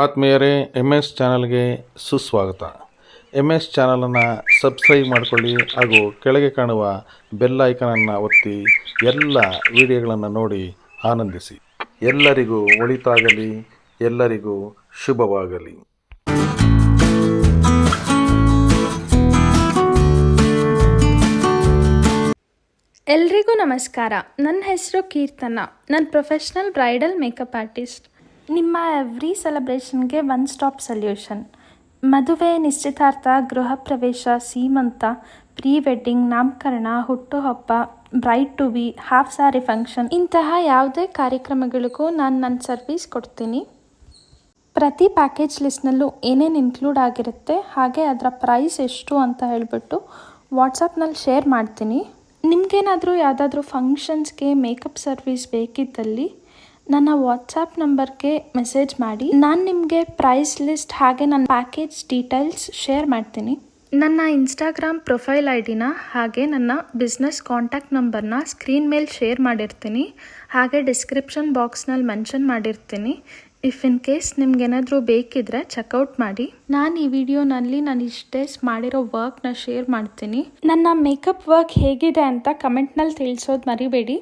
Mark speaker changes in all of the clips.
Speaker 1: ಆತ್ಮೀಯರೇ M S ಚಾನಲ್ಗೆ ಸುಸ್ವಾಗತ. ಎಂ ಎಸ್ ಚಾನಲನ್ನು ಸಬ್ಸ್ಕ್ರೈಬ್ ಮಾಡಿಕೊಳ್ಳಿ ಹಾಗೂ ಕೆಳಗೆ ಕಾಣುವ ಬೆಲ್ ಐಕನನ್ನು ಒತ್ತಿ ಎಲ್ಲ ವಿಡಿಯೋಗಳನ್ನು ನೋಡಿ ಆನಂದಿಸಿ. ಎಲ್ಲರಿಗೂ ಒಳಿತಾಗಲಿ, ಎಲ್ಲರಿಗೂ ಶುಭವಾಗಲಿ.
Speaker 2: ಎಲ್ರಿಗೂ ನಮಸ್ಕಾರ. ನನ್ನ ಹೆಸರು ಕೀರ್ತನ. ನಾನು ಪ್ರೊಫೆಷ್ನಲ್ ಬ್ರೈಡಲ್ ಮೇಕಪ್ ಆರ್ಟಿಸ್ಟ್. ನಿಮ್ಮ ಎವ್ರಿ ಸೆಲೆಬ್ರೇಷನ್ಗೆ ಒನ್ ಸ್ಟಾಪ್ ಸೊಲ್ಯೂಷನ್ ಮದುವೆ, ನಿಶ್ಚಿತಾರ್ಥ, ಗೃಹ ಪ್ರವೇಶ, ಸೀಮಂತ ಪ್ರೀ ವೆಡ್ಡಿಂಗ್ ನಾಮಕರಣ, ಹುಟ್ಟುಹಬ್ಬ bride to be half sari function ಇಂತಹ ಯಾವುದೇ ಕಾರ್ಯಕ್ರಮಗಳಿಗೂ ನಾನು ನನ್ನ ಸರ್ವಿಸ್ ಕೊಡ್ತೀನಿ. ಪ್ರತಿ ಪ್ಯಾಕೇಜ್ ಲಿಸ್ಟ್ನಲ್ಲೂ ಏನೇನು ಇನ್ಕ್ಲೂಡ್ ಆಗಿರುತ್ತೆ, ಹಾಗೆ ಅದರ ಪ್ರೈಸ್ ಎಷ್ಟು ಅಂತ ಹೇಳಿಬಿಟ್ಟು ವಾಟ್ಸಪ್ನಲ್ಲಿ ಶೇರ್ ಮಾಡ್ತೀನಿ. ನಿಮಗೇನಾದರೂ ಯಾವುದಾದ್ರೂ ಫಂಕ್ಷನ್ಸ್ಗೆ ಮೇಕಪ್ ಸರ್ವಿಸ್ ಬೇಕಿದ್ದಲ್ಲಿ ನನ್ನ ವಾಟ್ಸಪ್ ನಂಬರ್ಗೆ ಮೆಸೇಜ್ ಮಾಡಿ. ನಾನು ನಿಮಗೆ ಪ್ರೈಸ್ ಲಿಸ್ಟ್ ಹಾಗೆ ನನ್ನ ಪ್ಯಾಕೇಜ್ ಡೀಟೇಲ್ಸ್ ಶೇರ್ ಮಾಡ್ತೀನಿ. ನನ್ನ ಇನ್ಸ್ಟಾಗ್ರಾಮ್ ಪ್ರೊಫೈಲ್ ಐ ಡಿನ ಹಾಗೆ ನನ್ನ ಬಿಸ್ನೆಸ್ ಕಾಂಟ್ಯಾಕ್ಟ್ ನಂಬರ್ನ ಸ್ಕ್ರೀನ್ ಮೇಲೆ ಶೇರ್ ಮಾಡಿರ್ತೀನಿ. ಹಾಗೆ ಡಿಸ್ಕ್ರಿಪ್ಷನ್ ಬಾಕ್ಸ್ನಲ್ಲಿ ಮೆನ್ಷನ್ ಮಾಡಿರ್ತೀನಿ. ಇಫ್ ಇನ್ ಕೇಸ್ ನಿಮ್ಗೇನಾದರೂ ಬೇಕಿದ್ರೆ ಚೆಕ್ಔಟ್ ಮಾಡಿ. ನಾನು ಈ ವಿಡಿಯೋನಲ್ಲಿ ನಾನು ಇಷ್ಟೇ ಮಾಡಿರೋ ವರ್ಕ್ನ ಶೇರ್ ಮಾಡ್ತೀನಿ. ನನ್ನ ಮೇಕಪ್ ವರ್ಕ್ ಹೇಗಿದೆ ಅಂತ ಕಮೆಂಟ್ನಲ್ಲಿ ತಿಳಿಸೋದು ಮರಿಬೇಡಿ.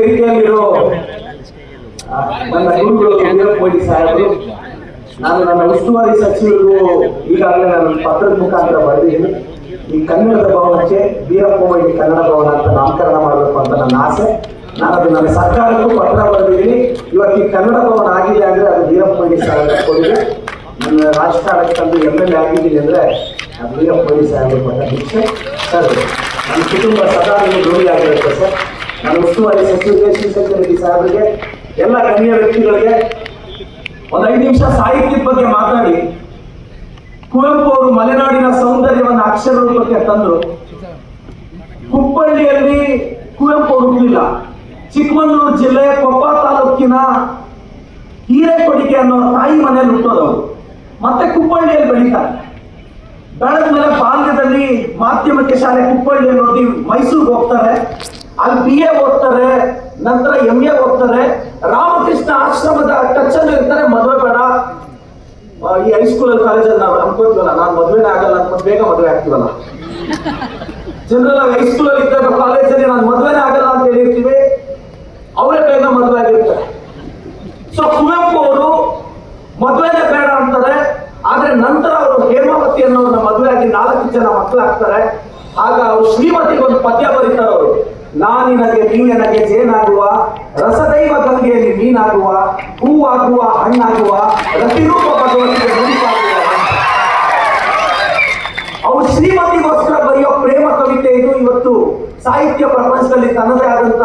Speaker 3: ವೇದಿಕೆಯಲ್ಲಿರೋ ನನ್ನ ಗುರುಗಳು ವೀರಪ್ಪ ಸಾಹೇಬರು, ನಾನು ನನ್ನ ಉಸ್ತುವಾರಿ ಸಚಿವರಿಗೂ ಈಗಾಗಲೇ ನಾನು ಪತ್ರದ ಮುಖಾಂತರ ಬರೆದಿದ್ದೀನಿ ಈ ಕನ್ನಡದ ಭವನಕ್ಕೆ ವೀರಪ್ಪ ಮೊಯ್ಲಿ ಕನ್ನಡ ಭವನ ಅಂತ ನಾಮಕರಣ ಮಾಡಬೇಕು ಅಂತ ನನ್ನ ಆಸೆ. ನಾನು ಅದು ನನ್ನ ಸರ್ಕಾರಕ್ಕೂ ಪತ್ರ ಬರೆದಿದ್ದೀನಿ. ಇವತ್ತು ಈ ಕನ್ನಡ ಭವನ ಆಗಿದೆ ಅಂದ್ರೆ ಅದು ವೀರಪ್ಪ ಮೊಯ್ಲಿ ಸಾಹೇಬರ ಕೊಡುಗೆ. ನನ್ನ ರಾಜಕಾರಣಕ್ಕೆ ತಂದು ಎಂ ಎಲ್ ಎ ಆಗಿದ್ದೀನಿ ಅಂದ್ರೆ ಅದು ವೀರಪ್ಪ ಮೊಯ್ಲಿ ಸಾಹೇಬರ ಕೊಟ್ಟ ಸರ್, ನನ್ನ ಕುಟುಂಬ ಸದಾ ನಿಮಗೆ ಧ್ವನಿ ಆಗಿರುತ್ತೆ ಸರ್. ನನ್ನ ಉಸ್ತುವಾರಿ ಸಚಿವರಿಗೆ ರೆಡ್ಡಿ ಸಾಹೇಬರಿಗೆ. ಎಲ್ಲ ಗಣ್ಯ ವ್ಯಕ್ತಿಗಳಿಗೆ ಒಂದು ಐದು ನಿಮಿಷ ಸಾಹಿತ್ಯದ ಬಗ್ಗೆ ಮಾತಾಡಿ. ಕುವೆಂಪು ಅವರು ಮಲೆನಾಡಿನ ಸೌಂದರ್ಯವನ್ನು ಅಕ್ಷರ ರೂಪಕ್ಕೆ ತಂದರು. ಹುಬ್ಬಳ್ಳಿಯಲ್ಲಿ ಕುವೆಂಪು ಅವರು ಹುಟ್ಟಲಿಲ್ಲ ಚಿಕ್ಕಮಗಳೂರು ಜಿಲ್ಲೆ ಕೊಪ್ಪ ತಾಲೂಕಿನ ಹಿರೇಕೊಡಿಗೆ ಅನ್ನೋ ತಾಯಿ ಮನೆಯಲ್ಲಿ ಹುಟ್ಟೋದವರು ಮತ್ತೆ ಕುಪ್ಪಳ್ಳಿಯಲ್ಲಿ ಬೆಳೀತಾರೆ. ಬೆಳೆದ ಮೇಲೆ ಬಾಲ್ಯದಲ್ಲಿ ಮಾಧ್ಯಮಕ್ಕೆ ಶಾಲೆ ಕುಪ್ಪಳ್ಳಿಯಲ್ಲಿ ಓದಿ ಮೈಸೂರಿಗೆ ಹೋಗ್ತಾರೆ. ಅಲ್ಲಿ ಬಿ ಎ ಓದ್ತಾರೆ, ನಂತರ ಎಂ ಎ ಓದ್ತಾರೆ. ರಾಮಕೃಷ್ಣ ಆಶ್ರಮದ ಟಚ್ ಅಲ್ಲಿ ಇರ್ತಾರೆ, ಮದುವೆ ಬೇಡ. ಈ ಹೈಸ್ಕೂಲಲ್ಲಿ ಕಾಲೇಜಲ್ಲಿ ನಾವು ಅನ್ಕೋತೀವಲ್ಲ, ನಾನು ಮದುವೆನೇ ಆಗಲ್ಲ ಅನ್ಕೊಂಡು ಬೇಗ ಮದುವೆ ಆಗ್ತೀವಲ್ಲ. ಜನರಲ್ ಆಗಿ ಹೈಸ್ಕೂಲಲ್ಲಿ ಇದ್ದಾಗ ಕಾಲೇಜಲ್ಲಿ ನಾನು ಮದುವೆನೇ ಆಗಲ್ಲ ಅಂತ ಹೇಳಿರ್ತೀವಿ. ಅವರೇ ಬೇಗ ಮದುವೆ ಆಗಿರ್ತಾರೆ. ಸೊ ಕುವೆಂಪು ಅವರು ಮದುವೆನೇ ಬೇಡ ಅಂತಾರೆ. ಆದ್ರೆ ನಂತರ ಅವರು ಹೇಮಾವತಿ ಅನ್ನೋರನ್ನ ಮದುವೆ ಆಗಿ ನಾಲ್ಕು ಜನ ಮಕ್ಕಳಾಗ್ತಾರೆ. ಆಗ ಅವರು ಶ್ರೀಮತಿಗೆ ಒಂದು ಪದ್ಯ ಬರೀತಾರೆ ಅವರು. ನಾನಿನಗೆ ನೀನಗೆ ಜೇನಾಗುವ, ರಸದೈವ ಗಂಗೆಯಲ್ಲಿ ಮೀನಾಗುವ ಹೂವಾಗುವ, ಹಣ್ಣಾಗುವ ರತಿರೂಪ ಭಗವತಿಗೆ ನುಡಿಪಾಗುವ ಅವ್ರು ಶ್ರೀಮತಿಗೋಸ್ಕರ ಬರೆಯೋ ಪ್ರೇಮ ಕವಿತೆ ಇದು. ಇವತ್ತು ಸಾಹಿತ್ಯ ಪ್ರಪಂಚದಲ್ಲಿ ತನ್ನದೇ ಆದಂತ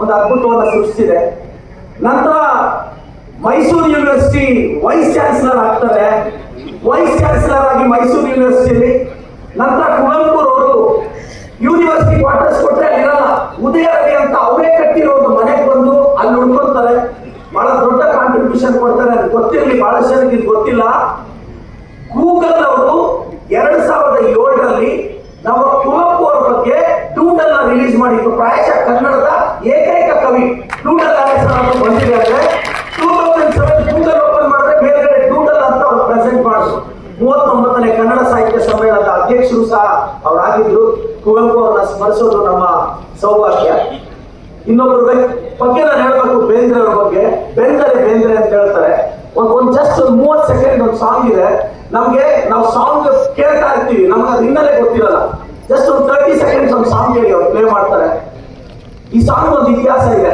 Speaker 3: ಒಂದು ಅದ್ಭುತವನ್ನು ಸೃಷ್ಟಿಸಿದೆ. ನಂತರ ಮೈಸೂರು ಯೂನಿವರ್ಸಿಟಿ ವೈಸ್ ಚಾನ್ಸಲರ್ ಆಗ್ತದೆ. ವೈಸ್ ಚಾನ್ಸಲರ್ ಆಗಿ ಮೈಸೂರು ಯೂನಿವರ್ಸಿಟಿಯಲ್ಲಿ ನಂತರ ಕುವೆಂಪುರವರು ಯೂನಿವರ್ಸಿಟಿ ಕ್ವಾರ್ಟರ್ಸ್ ಕೊಟ್ಟರೆ ಇರಲ್ಲ ಉದಯ ರವಿ ಅಂತ ಅವರೇ ಕಟ್ಟಿರೋ ಒಂದು ಮನೆಗೆ ಬಂದು ಅಲ್ಲಿ ಉಳ್ಕೊತಾರೆ ಬಹಳ ದೊಡ್ಡ ಕಾಂಟ್ರಿಬ್ಯೂಷನ್ ಕೊಡ್ತಾರೆ. ಅದು ಗೊತ್ತಿರಲಿ, ಬಹಳ ಜನಕ್ಕೆ ಇದು ಗೊತ್ತಿಲ್ಲ. ಗೂಗಲ್ ಅವರು ಎರಡ್ ಸಾವಿರದ ಏಳರಲ್ಲಿ ನಮ್ಮ ಕುವೆಂಪು ಅವರ ಬಗ್ಗೆ ಡೂಡಲ್ ರಿಲೀಸ್ ಮಾಡಿತ್ತು ಪ್ರಾಯಶಃ ಕನ್ನಡದ ಏಕೈಕ ಕವಿ. ಡೂಡಲ್ ಹೆಸರನ್ನು ಬಂದಿದ್ದಾರೆ two thousand seven Google open ಮಾಡಿದ್ರೆ ಬೇರೆ ಡೂಡಲ್ ಅಂತ ಅವ್ರು ಪ್ರೆಸೆಂಟ್ ಮಾಡಿದ್ರು ಮೂವತ್ತೊಂಬತ್ತನೇ ಕನ್ನಡ ಸಾಹಿತ್ಯ ಸಮ್ಮೇಳನದ ಅಧ್ಯಕ್ಷರು ಸಹ ಅವರಾಗಿದ್ರು. ಕುವೆಂಪು ಅವರನ್ನ ಸ್ಮರಿಸೋದು ನಮ್ಮ ಸೌಭಾಗ್ಯ. ಇನ್ನೊಬ್ಬರ ಬಗ್ಗೆ ನಾನು ಹೇಳ್ಬೇಕು, ಬೇಂದ್ರೆ ಅವ್ರ ಬಗ್ಗೆ. ಬೇಂದ್ರೆ ಬೇಂದ್ರೆ ಅಂತ ಹೇಳ್ತಾರೆ. ಒಂದ್ ಒಂದ್ ಜಸ್ಟ್ ಒಂದು ಮೂವತ್ತು ಸೆಕೆಂಡ್ ಒಂದು ಸಾಂಗ್ ಇದೆ. ನಮ್ಗೆ ನಾವು ಸಾಂಗ್ ಕೇಳ್ತಾ ಇರ್ತೀವಿ. ನಮ್ಗೆ ಅದು ಹಿನ್ನೆಲೆ ಗೊತ್ತಿರಲ್ಲ. ಜಸ್ಟ್ ಒಂದು ತರ್ಟಿ ಸೆಕೆಂಡ್ಸ್ ಒಂದು ಸಾಂಗ್ ಹೇಳಿ ಅವ್ರು ಪ್ಲೇ ಮಾಡ್ತಾರೆ. ಈ ಸಾಂಗ್ ಒಂದು ಇತಿಹಾಸ ಇದೆ.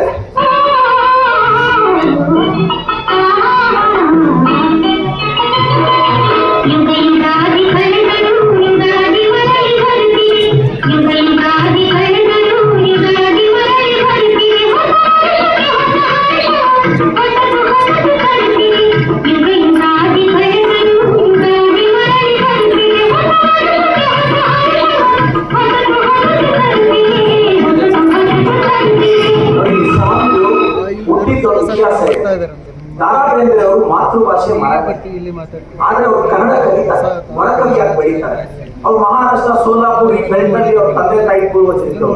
Speaker 3: ಆದ್ರೆ ಅವ್ರು ಕನ್ನಡ ಕಲಿತಾರೆ ಹೊರಕವಿಯಾಗಿ ಬೆಳೀತಾರೆ. ಅವ್ರು ಮಹಾರಾಷ್ಟ್ರ ಸೋಲಾಪುರ್ ಈ ಬೆಳ್ತಲ್ಲಿ ಅವ್ರ ತಂದೆ ತಾಯಿ ಪೂರ್ವಜರಿದ್ರು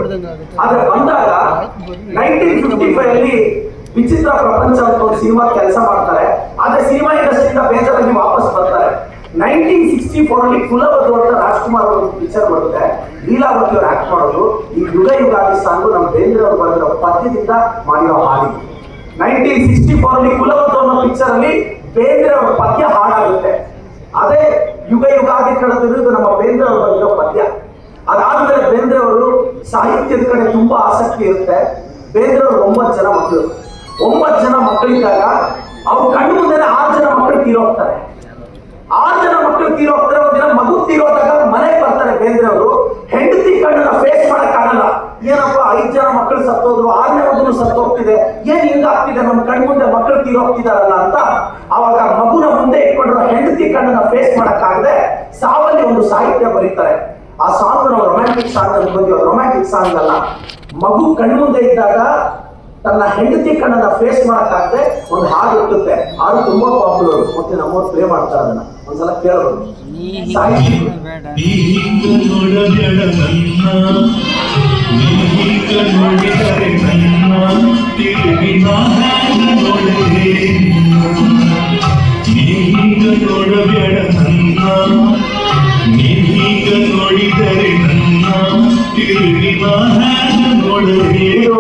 Speaker 3: ಆದ್ರೆ ಬಂದಾಗ ನೈನ್ಟೀನ್ ಫಿಫ್ಟಿ ಫೈವ್ ಅಲ್ಲಿ ವಿಚಿತ್ರ ಪ್ರಪಂಚ ಅಂತ ಒಂದು ಸಿನಿಮಾ ಕೆಲಸ ಮಾಡ್ತಾರೆ. ಆದ್ರೆ ಸಿನಿಮಾ ಇಂಡಸ್ಟ್ರಿಯಿಂದ ಬೇಜಾರಾಗಿ ವಾಪಸ್ ಬರ್ತಾರೆ. ನೈನ್ಟೀನ್ ಸಿಕ್ಸ್ಟಿ ಫೋರ್ ಅಲ್ಲಿ ಕುಲವಧು ಅಂತ ರಾಜ್ಕುಮಾರ್ ಅವರು ಪಿಕ್ಚರ್ ಬರುತ್ತೆ. ಲೀಲಾವತಿ ಅವರು ಆಕ್ಟ್ ಮಾಡೋದು. ಈ ಯುಗ ಯುಗಾದಿ ಸಾಂಗು ನಮ್ಮ ಬೇಂದ್ರ ಅವರು ಬರೆದಿರೋ ಪದ್ಯದಿಂದ ಮಾಡಿರೋ ಹಾಡಿ ನೈನ್ಟೀನ್ ಸಿಕ್ಸ್ಟಿ ಫೋರ್ ಅಲ್ಲಿ ಕುಲವಧು ಅನ್ನೋ ಪಿಕ್ಚರ್ ಅಲ್ಲಿ ಬೇಂದ್ರೆ ಅವರ ಪದ್ಯ ಹಾಡಾಗುತ್ತೆ ಅದೇ ಯುಗ ಯುಗಾದಿ ಕಳೆದಿರುವುದು ನಮ್ಮ ಬೇಂದ್ರೆ ಅವರ ಇರೋ ಪದ್ಯ. ಅದಾದ್ಮೇಲೆ ಬೇಂದ್ರೆ ಅವರು ಸಾಹಿತ್ಯದ ಕಡೆ ತುಂಬಾ ಆಸಕ್ತಿ ಇರುತ್ತೆ. ಬೇಂದ್ರೆ ಅವರು ಒಂಬತ್ತು ಜನ ಮಕ್ಕಳು. ಒಂಬತ್ತು ಜನ ಮಕ್ಕಳಿದ್ದಾಗ ಅವ್ರ ಕಣ್ಣು ಮುಂದೆ ಆರು ಜನ ಮಕ್ಕಳು ತೀರೋಗ್ತಾರೆ ಆರು ಜನ ಮಕ್ಕಳು ತೀರೋಗ್ತಾರೆ ಒಂದಿನ ಮಗು ತೀರೋದಾಗ ಮನೆಗೆ ಬರ್ತಾರೆ ಬೇಂದ್ರೆ ಅವರು. ಹೆಂಡತಿ ಕಣ್ಣನ್ನ ಫೇಸ್ ಮಾಡಕ್ಕಾಗಲ್ಲ. ಏನಪ್ಪ, ಐದು ಜನ ಮಕ್ಕಳು ಸತ್ತೋದ್ರು ಆರನೇ ಮಗನು ಸತ್ತೋಗ್ತಿದೆ, ಏನ್ ಹಿಂಗಾಗ್ತಿದೆ? ನಮ್ಮ ಕಣ್ ಮುಂದೆ ಮಕ್ಕಳು ತೀರೋಗ್ತಿದಾರಲ್ಲ ಅಂತ ಅವಾಗ ಮಗುನ ಮುಂದೆ ಇಟ್ಕೊಂಡಿರೋ ಹೆಂಡತಿ ಕಣ್ಣನ್ನ ಫೇಸ್ ಮಾಡಕ್ಕಾಗದೆ ಸಾವಲ್ಲಿ ಒಂದು ಸಾಹಿತ್ಯ ಬರೀತಾರೆ. ಆ ಸಾಂಗ್ ನಾವು ರೊಮ್ಯಾಂಟಿಕ್ ಸಾಂಗ್ ಅನ್ಕೊಂತೀವಿ ರೊಮ್ಯಾಂಟಿಕ್ ಸಾಂಗ್ ಅಲ್ಲ. ಮಗು ಕಣ್ಮುಂದೆ ಇದ್ದಾಗ ತನ್ನ ಹೆಂಡತಿ ಕಣ್ಣನ್ನ ಫೇಸ್ ಮಾಡಕ್ಕಾಗದೆ ಒಂದು ಹಾಡು ಇಟ್ಟುತ್ತೆ ಹಾಡು ತುಂಬಾ ಪಾಪುಲರ್ ಮತ್ತೆ ನಮ್ಮವ್ರು ಪ್ಲೇ ಮಾಡ್ತಾರೆ ಅದನ್ನ. ಒಂದ್ಸಲ ಕೇಳಬಹುದು
Speaker 4: ಬೇಡ.
Speaker 5: ನೀಗ ನೋಡಬೇಡ ನನ್ನ ನೀಗ ನೋಡಿದರೆ ನನ್ನ ತಿರುಗಿ ನಾನಾಗ ನೋಡದೆ ನೀಗ ನೋಡಬೇಡ ನನ್ನ ನೀಗ ನೋಡಿದರೆ ನನ್ನ ತಿರುಗಿ ನಾನಾಗ ನೋಡದೆ.
Speaker 3: ಇದು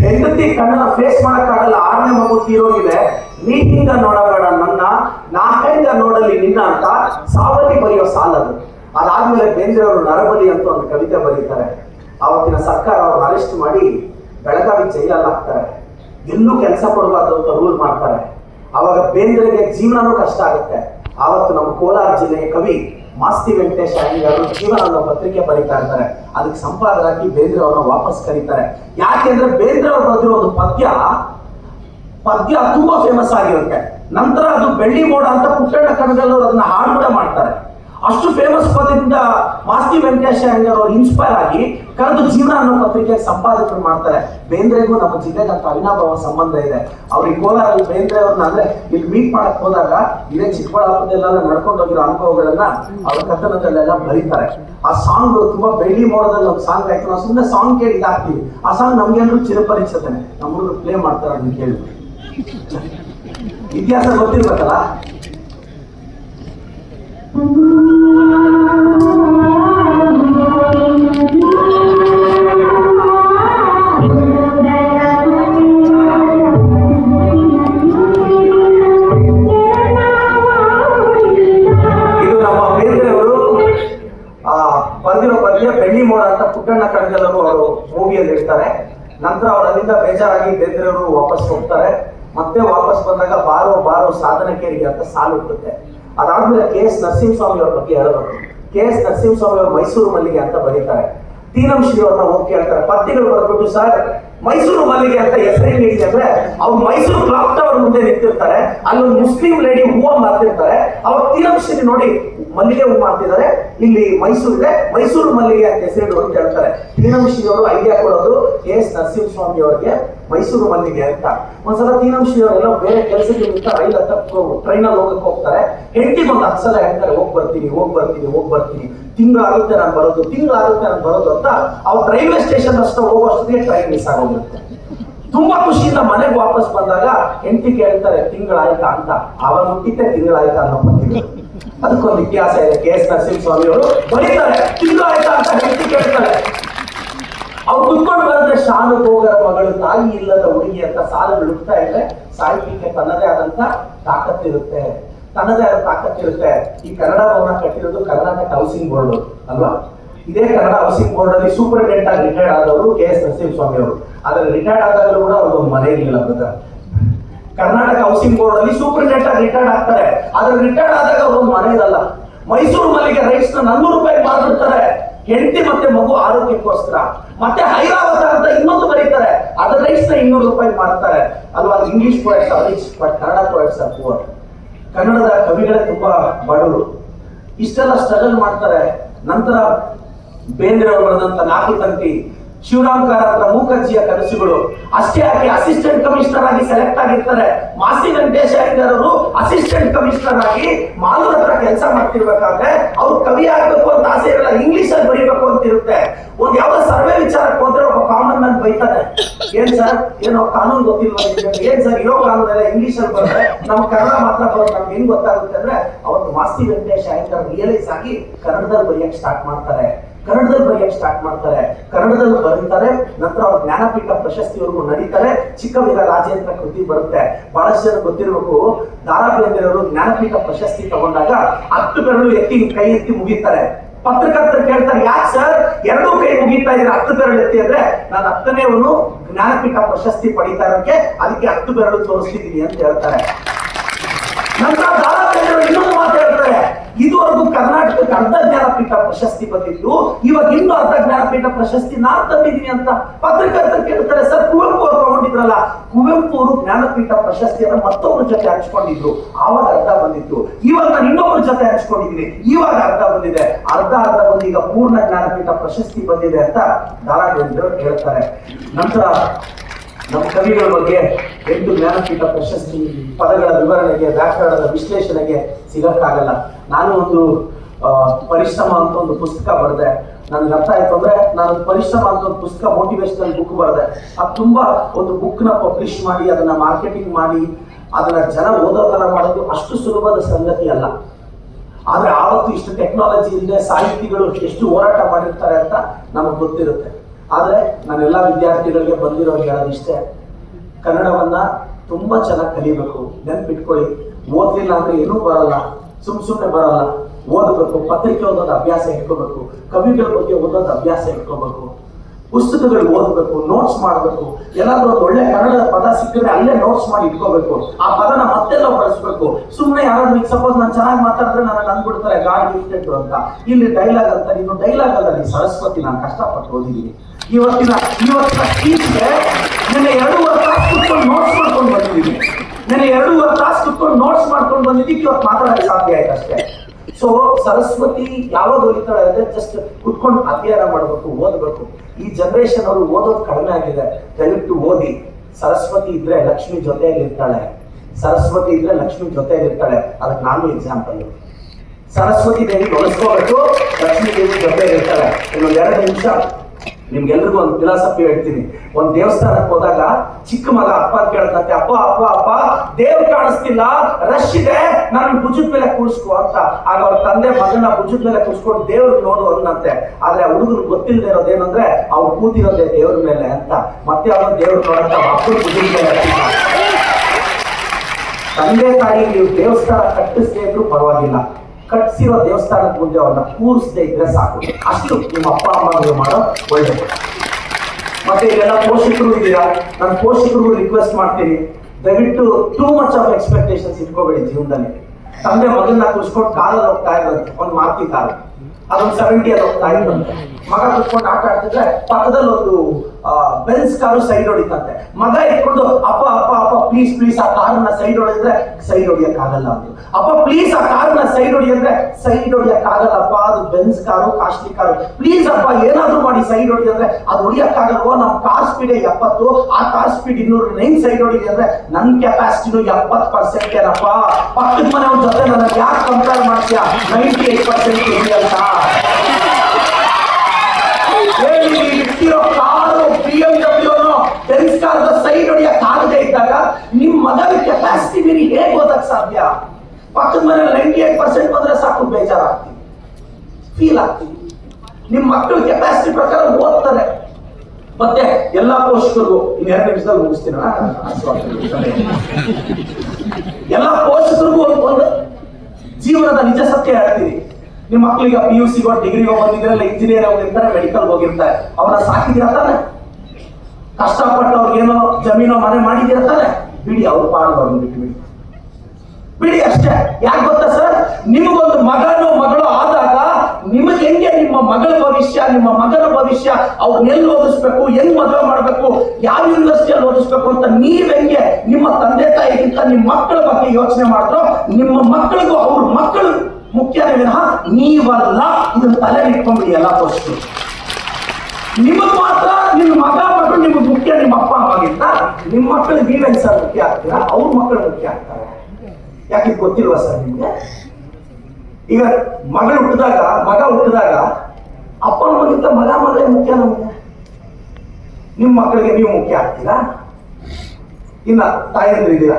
Speaker 3: ಹೆಂಡತಿ ಕಣ್ಣನ್ನ ಫೇಸ್ ಮಾಡಕ್ಕಾಗಲ್ಲ ಆರನೇ ಮಗು ತೀರೋಗಿದೆ. ನೀ ಹಿಂಗ ನೋಡಬೇಡ ನನ್ನ ನಾ ನೋಡಲಿ ನಿನ್ನ ಅಂತ ಸಾವತಿ ಬರೆಯೋ ಸಾಲದು. ಅದಾದ್ಮೇಲೆ ಬೇಂದ್ರೆ ಅವರು ನರಬಲಿ ಅಂತ ಒಂದು ಕವಿತೆ ಬರೀತಾರೆ. ಆವತ್ತಿನ ಸರ್ಕಾರ ಅವ್ರನ್ನ ಅರೆಸ್ಟ್ ಮಾಡಿ ಬೆಳಗಾವಿ ಜೈಲಲ್ಲಿ ಹಾಕ್ತಾರೆ. ಎಲ್ಲೂ ಕೆಲಸ ಕೊಡಬಾರ್ದು ಅಂತ ರೂಲ್ ಮಾಡ್ತಾರೆ. ಅವಾಗ ಬೇಂದ್ರೆಗೆ ಜೀವನನೂ ಕಷ್ಟ ಆಗುತ್ತೆ. ಆವತ್ತು ನಮ್ಮ ಕೋಲಾರ ಜಿಲ್ಲೆಯ ಕವಿ ಮಾಸ್ತಿ ವೆಂಕಟೇಶ ಅವರು ಜೀವನ ಅನ್ನೋ ಪತ್ರಿಕೆ ಬರೀತಾ ಇರ್ತಾರೆ. ಅದಕ್ಕೆ ಸಂಪಾದಕರಾಗಿ ಬೇಂದ್ರೆ ಅವ್ರನ್ನ ವಾಪಸ್ ಕರೀತಾರೆ. ಯಾಕೆಂದ್ರೆ ಬೇಂದ್ರೆ ಅವ್ರು ಬರೆದಿರೋ ಒಂದು ಪದ್ಯ ಪದ್ಯ ತುಂಬಾ ಫೇಮಸ್ ಆಗಿರುತ್ತೆ. ನಂತರ ಅದು ಬೆಳ್ಳಿ ಮೋಡ ಅಂತ ಪುಟ್ಟಣ್ಣ ಕಣಗಲ್ಲವರು ಅದನ್ನ ಹಾಡು ಕೂಡ ಮಾಡ್ತಾರೆ. ಅಷ್ಟು ಫೇಮಸ್ ಪದದಿಂದ ಮಾಸ್ತಿ ವೆಂಕಟೇಶ ಅವರು ಇನ್ಸ್ಪೈರ್ ಆಗಿ ಕರೆದು ಜೀವನ ಅನ್ನೋ ಪತ್ರಿಕೆ ಸಂಪಾದಕರು ಮಾಡ್ತಾರೆ. ಬೇಂದ್ರೆಗೂ ನಮ್ಮ ಜಿಲ್ಲೆಗೆ ಅಂತ ಅವಿನಾಭಾವ ಸಂಬಂಧ ಇದೆ. ಅವ್ರಿಗೆ ಕೋಲಾರಲ್ಲಿ ಬೇಂದ್ರೆ ಅವ್ರನ್ನ ಅಂದ್ರೆ ಇಲ್ಲಿ ಮೀಟ್ ಮಾಡಕ್ ಹೋದಾಗ ಇದೇ ಚಿಕ್ಕಬಳ್ಳಾಪುರದಲ್ಲೆಲ್ಲ ನಡ್ಕೊಂಡು ಹೋಗಿರೋ ಅನುಭವಗಳನ್ನ ಅವ್ರ ಕಥನದಲ್ಲೆಲ್ಲ ಬರೀತಾರೆ. ಆ ಸಾಂಗ್ ತುಂಬಾ ಬೆಳ್ಳಿ ಮೋಡದಲ್ಲಿ ಒಂದು ಸಾಂಗ್ ಆಯ್ತು. ನಾವು ಸುಮ್ಮನೆ ಸಾಂಗ್ ಕೇಳಿ ಇದಾಗ್ತೀವಿ ಆ ಸಾಂಗ್ ನಮ್ಗೇನು ಚಿರಪರಿಚಿತನೆ. ನಮ್ಮ ಹುಡುಗರು ಪ್ಲೇ ಮಾಡ್ತಾರೆ ಅದನ್ನ ಕೇಳಿ ಇತಿಹಾಸ ಗೊತ್ತಿರ್ಬೇಕಲ್ಲ? ಪುಟ್ಟಣ್ಣ ಕಣಗಲರು ಅವರು ಮೂವಿಯಲ್ಲಿ ಇರ್ತಾರೆ ನಂತರ ಅವರಲ್ಲಿಂದ ಬೇಜಾರಾಗಿ ಬೇಂದ್ರೆಯವರು ವಾಪಸ್ ಹೋಗ್ತಾರೆ. ಬಾರೋ ಸಾಧನಕೇರಿಗೆ ಅಂತ ಸಾಲು ಹುಟ್ಟುತ್ತೆ. ಅದಾದ್ಮೇಲೆ ಕೆ ಎಸ್ ನರಸಿಂಹಸ್ವಾಮಿ ಅವ್ರ ಬಗ್ಗೆ ಹೇಳಬೇಕು ಕೆ ಎಸ್ ನರಸಿಂಹಸ್ವಾಮಿ ಅವರು ಮೈಸೂರು ಮಲ್ಲಿಗೆ ಅಂತ ಬರೀತಾರೆ. ತೀನಂ ಶ್ರೀ ಅವ್ರನ್ನ ಹೋಗಿ ಕೇಳ್ತಾರೆ. ಪತ್ರಿಕೆಗಳು ಬರ್ಬಿಟ್ಟು ಸರ್, ಮೈಸೂರು ಮಲ್ಲಿಗೆ ಅಂತ ಹೆಸರು ಹೇಳಿ ಅಂದ್ರೆ ಅವ್ರು ಮೈಸೂರು ಕ್ಲಾಕ್ ಟವರ್ ಮುಂದೆ ನಿಂತಿರ್ತಾರೆ. ಅಲ್ಲೊಂದು ಮುಸ್ಲಿಂ ಲೇಡಿ ಹೂವ ಮಾರ್ತಿರ್ತಾರೆ. ಅವ್ರ ತೀನಂ ಶ್ರೀ ನೋಡಿ ಮಲ್ಲಿಗೆ ಹೂ ಮಾಡ್ತಿದ್ದಾರೆ ಇಲ್ಲಿ ಮೈಸೂರು ಇದೆ. ಮೈಸೂರು ಮಲ್ಲಿಗೆ ಅಂತ ಹೆಸರಿಡು ಅಂತ ಹೇಳ್ತಾರೆ. ಅವರು ಐಡಿಯಾ ಕೊಡೋದು ಕೆ ಎಸ್ ನರಸಿಂಹಸ್ವಾಮಿ ಅವರಿಗೆ ಮೈಸೂರು ಮಲ್ಲಿಗೆ ಅಂತ. ಒಂದ್ಸಲ ತೀನಂಶಿ ಶ್ರೀ ಅವರೆಲ್ಲ ಬೇರೆ ಕೆಲಸಕ್ಕೆ ರೈಲ್ ಟ್ರೈನ್ ಅಲ್ಲಿ ಹೋಗಕ್ಕೆ ಹೋಗ್ತಾರೆ. ಹೆಂಡತಿ ಒಂದು ಹತ್ತು ಸಲ ಹೇಳ್ತಾರೆ ಹೋಗ್ ಬರ್ತೀನಿ ಹೋಗ್ ಬರ್ತೀನಿ ಹೋಗ್ ಬರ್ತೀನಿ. ತಿಂಗಳಾಗುತ್ತೆ ನಾನು ಬರೋದು, ತಿಂಗಳಾಗುತ್ತೆ ನಾನು ಬರೋದು ಅಂತ ಅವ್ರು ರೈಲ್ವೆ ಸ್ಟೇಷನ್ ಅಷ್ಟು ಹೋಗುವಷ್ಟೊತ್ತಿಗೆ ಟ್ರೈನ್ ಮಿಸ್ ಆಗೋಗುತ್ತೆ. ತುಂಬಾ ಖುಷಿಯಿಂದ ಮನೆಗೆ ವಾಪಸ್ ಬಂದಾಗ ಹೆಂಡತಿ ಕೇಳ್ತಾರೆ, ತಿಂಗಳಾಯ್ತಾ? ಅಂತ. ಅವಾಗ ಹುಟ್ಟಿದ್ದೆ, ತಿಂಗಳಾಯ್ತಾ ಅನ್ನೋ ಪತ್ರಿಕೆ ಅದಕ್ಕೊಂದು ಇತಿಹಾಸ ಇದೆ. ಕೆ ಎಸ್ ನರಸಿಂಹಸ್ವಾಮಿ ಅವರು ಬರೀತಾರೆ, ತಿಂಗಳಾಯ್ತಾ ಅಂತ ಹೆಂಡತಿ ಕೇಳ್ತಾರೆ. ಅವ್ರು ಕುತ್ಕೊಂಡು ಬಂದ್ರೆ ಶಾನು ಹೋಗರ ಮಗಳು ತಾಯಿ ಇಲ್ಲದ ಹುಡುಗಿ ಅಂತ ಸಾಲುಗಳು ಬಿಡುತ್ತಾ ಇದ್ರೆ ಸಾಹಿತ್ಯಕ್ಕೆ ತನ್ನದೇ ಆದಂತ ತಾಕತ್ತಿರುತ್ತೆ ತನ್ನದೇ ಆದ ತಾಕತ್ತಿರುತ್ತೆ ಈ ಕನ್ನಡ ಭವನ ಕಟ್ಟಿರೋದು ಕರ್ನಾಟಕ ಹೌಸಿಂಗ್ ಬೋರ್ಡ್ ಅಲ್ವಾ? ಇದೇ ಕನ್ನಡ ಹೌಸಿಂಗ್ ಬೋರ್ಡ್ ಅಲ್ಲಿ ಸೂಪರಿಂಟೆಂಡೆಂಟ್ ಆಗಿ ರಿಟೈರ್ಡ್ ಆದವರು ಕೆ ಎಸ್ ನರಸಿಂಹಸ್ವಾಮಿ ಅವರು ಆದ್ರೆ ರಿಟೈರ್ಡ್ ಆದಾಗಲೂ ಕೂಡ ಅವ್ರದ್ದು ಮನೆ ಇರಲಿಲ್ಲ ಬ್ರದರ್ ಕರ್ನಾಟಕ ಹೌಸಿಂಗ್ ಬೋರ್ಡ್ ಅಲ್ಲಿ ಸೂಪರಿಂಟೆಂಡೆಂಟ್ ಆಗಿ ರಿಟೈರ್ಡ್ ಆಗ್ತಾರೆ. ಆದ್ರೆ ರಿಟೈರ್ಡ್ ಆದಾಗ ಅವ್ರೊಂದು ಮನೆ ಇರಲ್ಲ ಮೈಸೂರು ಮಲ್ಲಿಗೆ ರೈಟ್ಸ್ನ ನನ್ನೂರು ರೂಪಾಯಿ ಮಾರ್ಬಿಡ್ತಾರೆ. ಹೆಂಡತಿ ಮತ್ತೆ ಮಗು ಆರೋಗ್ಯಕ್ಕೋಸ್ಕರ. ಮತ್ತೆ ಹೈದರಾಬಾದ್ ಅಂತ ಇನ್ನೊಂದು ಬರೀತಾರೆ. ಅದರ ರೈಟ್ಸ್ನ ಇನ್ನೂರು ರೂಪಾಯಿ ಮಾರ್ತಾರೆ. ಅಲ್ವಾ? English poets are but Kannada poets are poor ಕನ್ನಡದ ಕವಿಗಳೇ ತುಂಬಾ ಬಡವರು. ಇಷ್ಟೆಲ್ಲ ಸ್ಟ್ರಗಲ್ ಮಾಡ್ತಾರೆ. ನಂತರ ಬೇಂದ್ರೆ ಅವರು ಬರೆದಂತ ನಾಲ್ಕು ತಂತಿ. ಶಿವರಾಮ್ ಕಾರಂತರ ಮೂಕಜ್ಜಿಯ ಕನಸುಗಳು. ಅಷ್ಟೇ ಆಗಿ ಅಸಿಸ್ಟೆಂಟ್ ಕಮಿಷನರ್ ಆಗಿ ಸೆಲೆಕ್ಟ್ ಆಗಿರ್ತಾರೆ. ಮಾಸಿ ವೆಂಕಟೇಶ ಅಯ್ಯರವರು ಅಸಿಸ್ಟೆಂಟ್ ಕಮಿಷನರ್ ಆಗಿ ಮಾಲೂರ್ ಹತ್ರ ಕೆಲಸ ಮಾಡ್ತಿರ್ಬೇಕಾದ್ರೆ ಅವ್ರು ಕವಿ ಆಗ್ಬೇಕು ಅಂತ ಆಸೆ ಇರಲ್ಲ ಇಂಗ್ಲಿಷ್ ಅಲ್ಲಿ ಬರೀಬೇಕು ಅಂತ ಇರುತ್ತೆ. ಒಂದ್ ಯಾವ್ದೋ ಸರ್ವೆ ವಿಚಾರಕ್ಕೆ ಹೋದ್ರೆ ಒಬ್ಬ ಕಾಮನ್ ಮ್ಯಾನ್ ಬೈತಾನೆ. ಏನ್ ಸರ್? ಏನೋ ಕಾನೂನು ಗೊತ್ತಿಲ್ಲ? ಏನ್ ಸರ್? ಇರೋ ಕಾನೂನು ಎಲ್ಲ ಇಂಗ್ಲಿಷ್ ಅಲ್ಲಿ ಬರುತ್ತೆ. ನಮ್ ಕನ್ನಡ ಮಾತ್ರ ಬರೋದು ನಮ್ಗೆ ಹೆಂಗ್ ಗೊತ್ತಾಗುತ್ತೆ ಅಂದ್ರೆ, ಅವತ್ತು ಮಾಸ್ತಿ ವೆಂಕಟೇಶ್ ಆಯ್ತಾರ ರಿಯಲೈಸ್ ಆಗಿ ಕನ್ನಡದಲ್ಲಿ ಬರೆಯಕ್ ಸ್ಟಾರ್ಟ್ ಮಾಡ್ತಾರೆ. ಕನ್ನಡದಲ್ಲಿ ಬರೆಯಕ್ ಸ್ಟಾರ್ಟ್ ಮಾಡ್ತಾರೆ. ಕನ್ನಡದಲ್ಲಿ ಬರೀತಾರೆ. ನಂತರ ಅವ್ರ ಜ್ಞಾನಪೀಠ ಪ್ರಶಸ್ತಿವರೆಗೂ ನಡೀತಾರೆ. ಚಿಕ್ಕವೀರ ರಾಜೇಂದ್ರ ಕೃತಿ ಬರುತ್ತೆ. ಬಹಳಷ್ಟು ಜನ ಗೊತ್ತಿರಬೇಕು. ದಾರಾಬೇಂದ್ರವರು ಜ್ಞಾನಪೀಠ ಪ್ರಶಸ್ತಿ ತಗೊಂಡಾಗ ಹತ್ತು ಬೆರಳು ಎತ್ತಿ ಕೈ ಎತ್ತಿ ಮುಗಿತಾರೆ. ಪತ್ರಕರ್ತರು ಕೇಳ್ತಾರೆ, ಯಾಕೆ ಸರ್? ಎರಡೂ ಕೈ ಮುಗಿತಾ ಇದ್ರೆ ಹತ್ತು ಬೆರಳು ಎತ್ತಿ. ಅಂದ್ರೆ, ನಾನು ಹತ್ತನೇವನು ಜ್ಞಾನಪೀಠ ಪ್ರಶಸ್ತಿ ಪಡಿತಾ ಅದಕ್ಕೆ ಹತ್ತು ಬೆರಳು ತೋರಿಸ್ತಿದ್ದೀನಿ ಅಂತ ಹೇಳ್ತಾರೆ. ನಂತರ ಇನ್ನೊಂದು ಮಾತು ಹೇಳ್ತಾರೆ. ಇದುವರೆಗೂ ಕರ್ನಾಟಕಕ್ಕೆ ಅರ್ಧ ಜ್ಞಾನಪೀಠ ಪ್ರಶಸ್ತಿ ಬಂದಿತ್ತು ಇವಾಗ ಇನ್ನು ಅರ್ಧ ಜ್ಞಾನಪೀಠ ಪ್ರಶಸ್ತಿ ನಾನ್ ತಂದಿದ್ದೀನಿ ಅಂತ ಪತ್ರಕರ್ತರು ಕೇಳ್ತಾರೆ, ಸರ್, ಕುವೆಂಪು ಅವ್ರು ತಗೊಂಡಿದ್ರಲ್ಲ? ಕುವೆಂಪು ಅವರು ಜ್ಞಾನಪೀಠ ಪ್ರಶಸ್ತಿಯನ್ನ ಮತ್ತೊಬ್ಬರ ಜೊತೆ ಹಂಚ್ಕೊಂಡಿದ್ರು. ಆವಾಗ ಅರ್ಧ ಬಂದಿತ್ತು. ಇವಾಗ ನಾನು ಇನ್ನೊಬ್ಬರ ಜೊತೆ ಹಂಚ್ಕೊಂಡಿದ್ದೀನಿ. ಇವಾಗ ಅರ್ಧ ಬಂದಿದೆ. ಅರ್ಧ ಅರ್ಧ ಬಂದು ಈಗ ಪೂರ್ಣ ಜ್ಞಾನಪೀಠ ಪ್ರಶಸ್ತಿ ಬಂದಿದೆ ಅಂತ ದಾರಾಗೋವಿಂದರು ಹೇಳ್ತಾರೆ. ನಂತರ ನಮ್ಮ ಕವಿಗಳ ಬಗ್ಗೆ ಎಂಟು ಜ್ಞಾನಪೀಠ ಪ್ರಶಸ್ತಿ ಪದಗಳ ವಿವರಣೆಗೆ, ವ್ಯಾಕರಣದ ವಿಶ್ಲೇಷಣೆಗೆ ಸಿಗಕ್ಕಾಗಲ್ಲ. ನಾನು ಒಂದು ಪರಿಶ್ರಮ ಅಂತ ಒಂದು ಪುಸ್ತಕ ಬರೆದೆ. ನನ್ಗೆ ಅರ್ಥ ಆಯ್ತು ಅಂದ್ರೆ ನಾನು ಪರಿಶ್ರಮ ಅಂತ ಒಂದು ಪುಸ್ತಕ ಮೋಟಿವೇಶನಲ್ ಬುಕ್ ಬರೆದೆ. ಅದು ತುಂಬಾ ಒಂದು ಬುಕ್ನ ಪಬ್ಲಿಷ್ ಮಾಡಿ, ಅದನ್ನ ಮಾರ್ಕೆಟಿಂಗ್ ಮಾಡಿ, ಅದನ್ನ ಜನ ಓದೋ ತರ ಮಾಡೋದು ಅಷ್ಟು ಸುಲಭದ ಸಂಗತಿ ಅಲ್ಲ. ಆದ್ರೆ ಆವತ್ತು ಇಷ್ಟು ಟೆಕ್ನಾಲಜಿ ಇಲ್ಲದೆ ಸಾಹಿತಿಗಳು ಎಷ್ಟು ಹೋರಾಟ ಮಾಡಿರ್ತಾರೆ ಅಂತ ನಮಗೆ ಗೊತ್ತಿರುತ್ತೆ. ಆದ್ರೆ ನಾನೆಲ್ಲ ವಿದ್ಯಾರ್ಥಿಗಳಿಗೆ ಬಂದಿರೋ ಹೇಳೋದಿಷ್ಟೇ, ಕನ್ನಡವನ್ನ ತುಂಬಾ ಚೆನ್ನಾಗಿ ಕಲಿಬೇಕು. ನೆನ್ಪಿಟ್ಕೊಳ್ಳಿ. ಓದ್ಲಿಲ್ಲ ಅಂದ್ರೆ ಏನೂ ಬರಲ್ಲ. ಸುಮ್ ಸುಮ್ಮನೆ ಬರಲ್ಲ. ಓದಬೇಕು ಪತ್ರಿಕೆ ಓದೋದು ಅಭ್ಯಾಸ ಇಟ್ಕೋಬೇಕು, ಕವಿಗಳ ಬಗ್ಗೆ ಓದೋದು ಅಭ್ಯಾಸ ಇಟ್ಕೋಬೇಕು, ಪುಸ್ತಕಗಳು ಓದಬೇಕು ನೋಟ್ಸ್ ಮಾಡಬೇಕು, ಎಲ್ಲಾದ್ರೂ ಒಂದು ಒಳ್ಳೆ ಕನ್ನಡದ ಪದ ಸಿಕ್ಕಿದ್ರೆ ಅಲ್ಲೇ ನೋಟ್ಸ್ ಮಾಡಿ ಇಟ್ಕೋಬೇಕು. ಆ ಪದನ ಮತ್ತೆಲ್ಲ ಬಳಸಬೇಕು. ಸುಮ್ಮನೆ ಯಾರಾದ್ರೂ ಈಗ ಸಪೋಸ್ ನಾನು ಚೆನ್ನಾಗಿ ಮಾತಾಡಿದ್ರೆ ನನಗೆ ಅಂದ್ಬಿಡ್ತಾರೆ ಗಾಡ್ ಗಿಫ್ಟೆಡ್ ಅಂತ. ಇಲ್ಲಿ ಡೈಲಾಗ್ ಅಂತ ನೀನು ಡೈಲಾಗ್ ಅಲ್ಲ ನೀ ಸರಸ್ವತಿ ನಾನು ಕಷ್ಟಪಟ್ಟು ಓದಿದ್ದೀನಿ. ಇವತ್ತಿನ ಇವತ್ತಿನ ಸ್ಪೀಚ್ಗೆ ನಿನ್ನೆ ಎರಡೂವರೆ ತಾಸು ಕುತ್ಕೊಂಡು ನೋಟ್ಸ್ ಮಾಡ್ಕೊಂಡು ಬಂದಿದ್ದೀನಿ. ನಿನ್ನೆ ಎರಡು ತಾಸು ಕುತ್ಕೊಂಡು ನೋಟ್ಸ್ ಮಾಡ್ಕೊಂಡು ಬಂದಿದ್ದಕ್ಕೆ ಇವತ್ತು ಮಾತ್ರ ಸಾಧ್ಯ ಆಯ್ತು ಅಷ್ಟೇ ಸೊ ಸರಸ್ವತಿ ಯಾವಾಗ ಹೊಲಿತಾಳೆ ಅಂದ್ರೆ ಜಸ್ಟ್ ಕುತ್ಕೊಂಡು ಅಧ್ಯಯನ ಮಾಡಬೇಕು, ಓದಬೇಕು. ಈ ಜನರೇಷನ್ ಅವರು ಓದೋದು ಕಡಿಮೆ ಆಗಿದೆ. ದಯವಿಟ್ಟು ಓದಿ. ಸರಸ್ವತಿ ಇದ್ರೆ ಲಕ್ಷ್ಮಿ ಜೊತೆಯಲ್ಲಿರ್ತಾಳೆ ಸರಸ್ವತಿ ಇದ್ರೆ ಲಕ್ಷ್ಮಿ ಜೊತೆಯಲ್ಲಿರ್ತಾಳೆ ಅದಕ್ಕೆ ನಾನು ಎಕ್ಸಾಂಪಲ್ ಸರಸ್ವತಿ ದೇವಿ ಬಳಸ್ಕೋಬೇಕು ಲಕ್ಷ್ಮೀ ದೇವಿ ಜೊತೆಯಲ್ಲಿರ್ತಾಳೆ ಇನ್ನೊಂದ್ ಎರಡು ನಿಮಿಷ. ನಿಮ್ಗೆಲ್ರಿಗೂ ಒಂದು ಫಿಲಾಸಫಿ ಹೇಳ್ತೀನಿ. ಒಂದು ದೇವಸ್ಥಾನಕ್ಕೆ ಹೋದಾಗ ಚಿಕ್ಕ ಮಗ ಅಪ್ಪ ಕೇಳ್ತಂತೆ, ಅಪ್ಪ ಅಪ್ಪ ಅಪ್ಪ, ದೇವ್ರು ಕಾಣಿಸ್ತಿಲ್ಲ ರಶ್ ಇದೆ ನನ್ನ ಭುಜದ ಮೇಲೆ ಕೂರಿಸ್ಕೊ ಅಂತ. ಆಗ ಅವ್ರ ತಂದೆ ಮಗನ ಭುಜದ ಮೇಲೆ ಕೂರಿಸ್ಕೊಂಡು ದೇವ್ರ ನೋಡು ಅನ್ನಂತೆ ಆದ್ರೆ ಆ ಹುಡುಗರು ಗೊತ್ತಿಲ್ಲದೆ ಇರೋದೇನಂದ್ರೆ ಅವ್ರು ಕೂತಿರೋದೇ ದೇವ್ರ ಮೇಲೆ ಅಂತ. ಮತ್ತೆ ಅವನು ದೇವ್ರು ನೋಡಂತ ಮಕ್ಕಳು ಭುಜದ ಮೇಲೆ. ತಂದೆ ತಾಯಿ, ನೀವು ದೇವಸ್ಥಾನ ಕಟ್ಟಿಸದೇ ಇದ್ರು ಪರವಾಗಿಲ್ಲ. ಕಟ್ಟಿಸಿರೋ ದೇವಸ್ಥಾನದ ಮುಂದೆ ಅವ್ರನ್ನ ಕೂರಿಸದೆ ಇದ್ರೆ ಸಾಕು. ಅಷ್ಟು ನಿಮ್ಮ ಅಪ್ಪ, ಅಮ್ಮ ಮಾಡೋ ಒಳ್ಳೆಯದು ಮತ್ತೆ ಇಲ್ಲೆಲ್ಲ ಪೋಷಕರು ಇದ್ದೀರಾ ನಾನು ಪೋಷಕರಿಗೂ ರಿಕ್ವೆಸ್ಟ್ ಮಾಡ್ತೀನಿ. ದಯವಿಟ್ಟು ಟೂ ಮಚ್ ಆಫ್ ಎಕ್ಸ್ಪೆಕ್ಟೇಷನ್ಸ್ ಇಟ್ಕೋಬೇಡಿ ಜೀವನದಲ್ಲಿ. ತಂದೆ ಮಗನ್ನ ಕೂರಿಸ್ಕೊಂಡು ಕಾಲಲ್ಲಿ ಹೋಗ್ತಾ ಇರೋದು, ಒಂದು ಮಾರ್ತಿ ಕಾಲ. ಅದೊಂದು ಸೆವೆಂಟಿ ಅಲ್ಲಿ ಹೋಗ್ತಾ ಇರೋದು. ಮಗ ಕೂತ್ಕೊಂಡು ಆಟ ಆಡ್ತಿದ್ರೆ ಪಕ್ಕದಲ್ಲಿ ಒಂದು ಬೆನ್ಸ್ ಕಾರು ಸೈಡ್ ಹೊಡಿತಂತೆ ಮಗ ಇಟ್ಕೊಂಡು ಅಪ್ಪ ಅಪ್ಪ ಅಪ್ಪ ಪ್ಲೀಸ್ ಪ್ಲೀಸ್ ಆ ಕಾರನ್ನ ಸೈಡ್ ಹೊಡೆದ್ರೆ ಸೈಡ್ ಹೊಡಿಯಕ್ ಆಗಲ್ಲ ಅಂದ್ರು. ಅಪ್ಪ ಪ್ಲೀಸ್ ಆ ಕಾರನ್ನ ಸೈಡ್ ಹೊಡಿ ಅಂದ್ರೆ ಸೈಡ್ ಹೊಡಿಯಕ್ ಆಗಲ್ಲಪ್ಪ ಅದು Benz car costly car please ಅಪ್ಪ, ಏನಾದ್ರೂ ಮಾಡಿ ಸೈಡ್ ಹೊಡಿ ಅಂದ್ರೆ ಅದು ಹೊಡಿಯಕ್ ಆಗಲ್ವೋ ನಮ್ ಕಾರ್ ಸ್ಪೀಡ್ ಎಪ್ಪತ್ತು, ಆ ಕಾರ್ ಸ್ಪೀಡ್ ಇನ್ನೂರು ನೈನ್ ಸೈಡ್ ಹೊಡಿದೆ ಅಂದ್ರೆ ನನ್ ಕೆಪಾಸಿಟಿನೂ ಎಪ್ಪತ್ತು ಪರ್ಸೆಂಟ್ ಏನಪ್ಪ? ಪಕ್ಕದ ಮನೆಯವ್ರ ಜೊತೆ ನನಗೆ ಯಾಕೆ ಕಂಪೇರ್ ಮಾಡ್ತೀಯಾ? ನೈಂಟಿ ಏಟ್ ಪರ್ಸೆಂಟ್ ಅಂತ? ನೀವು ಇಟ್ಟಿರೋ car B M W Benz car side ಹೊಡೆಯ ಆಗದೆ ಇದ್ದಾಗ ನಿಮ್ ಮಗನ ಕೆಪಾಸಿಟಿ ಮೀರಿ ಹೇಗೆ ಓದಕ್ ಸಾಧ್ಯ? ಪಕ್ಕದ ಮನೆ ನೈಂಟಿ ಏಟ್ ಪರ್ಸೆಂಟ್ ಬಂದ್ರೆ ಸಾಕು ಬೇಜಾರಾಗ್ತೀವಿ ಫೀಲ್ ಆಗ್ತೀವಿ ನಿಮ್ ಮಕ್ಕಳು ಕೆಪಾಸಿಟಿ ಪ್ರಕಾರ ಓದ್ತಾರೆ. ಮತ್ತೆ ಎಲ್ಲಾ ಪೋಷಕರು ಇನ್ನು ಎರಡು ನಿಮಿಷದಲ್ಲಿ ಮುಗಿಸ್ತೀನ? ಎಲ್ಲಾ ಪೋಷಕರಿಗೂ ಒಂದು ಜೀವನದ ನಿಜ ಸತ್ಯ ಹೇಳ್ತೀನಿ. ನಿಮ್ಮ ಮಕ್ಕಳಿಗೆ P U C go degree ಬಂದಿದ್ರಲ್ಲ engineer ಹೋಗಿರ್ತಾರೆ ಮೆಡಿಕಲ್ ಹೋಗಿರ್ತಾರೆ. ಅವ್ರನ್ನ ಸಾಕಿದಿರ ತಾನೆ? ಕಷ್ಟಪಟ್ಟು ಅವ್ರಿಗೇನೋ ಜಮೀನೋ ಮನೆ ಮಾಡಿದಿರ ತಾನೆ? ಬಿಡಿ, ಅವ್ರು ಪಾಡು ಅವ್ರನ್ನ ಬಿಟ್ಟು ಬಿಡಿ. ಬಿಡಿ ಅಷ್ಟೇ. ಯಾಕೆ ಗೊತ್ತಾ ಸರ್? ನಿಮಗೊಂದು ಮಗನು ಮಗಳು ಆದಾಗ ನಿಮಗೆ ಹೆಂಗೆ ನಿಮ್ಮ ಮಗಳ ಭವಿಷ್ಯ, ನಿಮ್ಮ ಮಗನ ಭವಿಷ್ಯ ಅವ್ರನ್ನ ಎಲ್ಲಿ ಓದಿಸ್ಬೇಕು, ಹೆಂಗ್ ಮದುವೆ ಮಾಡ್ಬೇಕು, ಯಾವ ಯೂನಿವರ್ಸಿಟಿಯಲ್ಲಿ ಓದಿಸ್ಬೇಕು ಅಂತ ನೀವ್ ಹೆಂಗೆ ನಿಮ್ಮ ತಂದೆ ತಾಯಿಗಿಂತ ನಿಮ್ಮ ಮಕ್ಕಳ ಬಗ್ಗೆ ಯೋಚನೆ ಮಾಡಿದ್ರು ನಿಮ್ಮ ಮಕ್ಕಳಿಗೂ ಅವ್ರ ಮಕ್ಕಳು ಮುಖ್ಯನೇ ವಿನಃ ನೀವಲ್ಲ ಇದನ್ನ ತಲೆ ಇಟ್ಕೊಂಡ್ಬಿಡಿ ಎಲ್ಲ ಪೋಸ್ಟು ನಿಮಗ್ ಮಾತ್ರ ನಿಮ್ಮ ಮಗ ಮಕ್ಕಳು ನಿಮ್ಗೆ ಮುಖ್ಯ ನಿಮ್ಮ ಅಪ್ಪ ಅಮ್ಮಗಿಂತ ನಿಮ್ಮ ಮಕ್ಕಳು ನೀವೇನ್ ಸರ್ ಮುಖ್ಯ ಆಗ್ತೀರಾ? ಅವ್ರ ಮಕ್ಕಳು ಮುಖ್ಯ ಆಗ್ತಾರೆ. ಯಾಕೆ ಇದು ಗೊತ್ತಿಲ್ವಾ ಸರ್ ನಿಮಗೆ? ಈಗ ಮಗಳು ಹುಟ್ಟಿದಾಗ, ಮಗ ಹುಟ್ಟಿದಾಗ ಅಪ್ಪ ಅಮ್ಮಗಿಂತ ಮಗ ಮಗಳೇ ಮುಖ್ಯ ನಮ್ಗೆ. ನಿಮ್ಮ ಮಕ್ಕಳಿಗೆ ನೀವು ಮುಖ್ಯ ಆಗ್ತೀರಾ? ಇನ್ನ ತಾಯಂದ್ರು ಇದ್ದೀರಾ?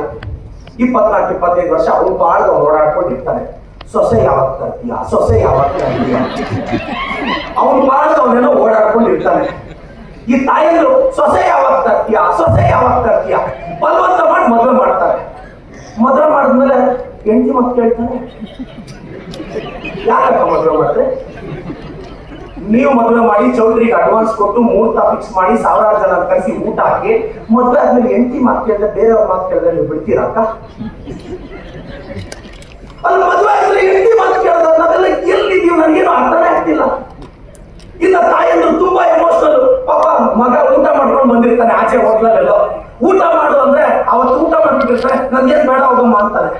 Speaker 3: ಇಪ್ಪತ್ನಾಲ್ಕು, ಇಪ್ಪತ್ತೈದು ವರ್ಷ ಅವ್ರು ಬಾಳ್ದು ಓಡಾಡ್ಕೊಂಡು ಇರ್ತಾನೆ ಸೊಸೆ ಯಾವಾಗ ತರ್ತೀಯ ಸೊಸೆ ಯಾವಾಗ ತರ್ತೀಯ ಅವ್ನು ಬಾಳ್ದು ಅವನೇನೋ ಓಡಾಡ್ಕೊಂಡು ಇರ್ತಾನೆ ಈ ತಾಯಂದ್ರು ಸೊಸೆ ಯಾವಾಗ ತರ್ತೀಯ ಸೊಸೆ ಯಾವಾಗ ತರ್ತೀಯ ಬಲವಂತ ಮಾಡಿ ಮದುವೆ ಮಾಡ್ತಾರೆ. ಮದುವೆ ಮಾಡಿದ್ಮೇಲೆ ಹೆಂಡತಿ ಮತ್ತೆ ಕೇಳ್ತಾನೆ? ಯಾಕಪ್ಪ ಮದುವೆ ಮಾಡಿದ್ರೆ ನೀವು ಮದುವೆ ಮಾಡಿ ಚೌಟ್ರಿಗೆ ಅಡ್ವಾನ್ಸ್ ಕೊಟ್ಟು ಮುಹೂರ್ತ ಫಿಕ್ಸ್ ಮಾಡಿ, ಸಾವಿರಾರು ಜನ ಕರೆಸಿ ಊಟ ಹಾಕಿ, ಮದುವೆ ಆದ್ಮೇಲೆ ಹೆಂಡತಿ ಮಾತು ಕೇಳಿದ್ರೆ ಬೇರೆಯವ್ರ ಮಾತು ಕೇಳಿದ್ರೆ ನೀವು ಬಿಡ್ತೀರಾ ಅಕ್ಕ? ಅಲ್ಲಿ, ಮದುವೆ ಆದ್ರೆ ಹೆಂಡತಿ ಮಾತು ಕೇಳಿದ್ರೆ ನಾವೆಲ್ಲ ಎಲ್ಲಿದೀವಿ ನನಗೇನು ಅರ್ಥನೇ ಆಗ್ತಿಲ್ಲ. ಇನ್ನ ತಾಯಂದ್ರು ತುಂಬಾ ಎಮೋಷನಲ್ ಪಾಪ, ಮಗ ಊಟ ಮಾಡ್ಕೊಂಡು ಬಂದಿರ್ತಾನೆ ಆಚೆ ಹೋಗ್ಲಲ್ಲೆಲ್ಲೋ ಊಟ ಮಾಡು ಅಂದ್ರೆ ಅವತ್ತು ಊಟ ಮಾಡ್ಬಿಟ್ಟಿರ್ತಾನೆ ನನ್ಗೇನ್ ಬೇಡ ಹೋಗಮ್ಮ ಅಂತಾನೆ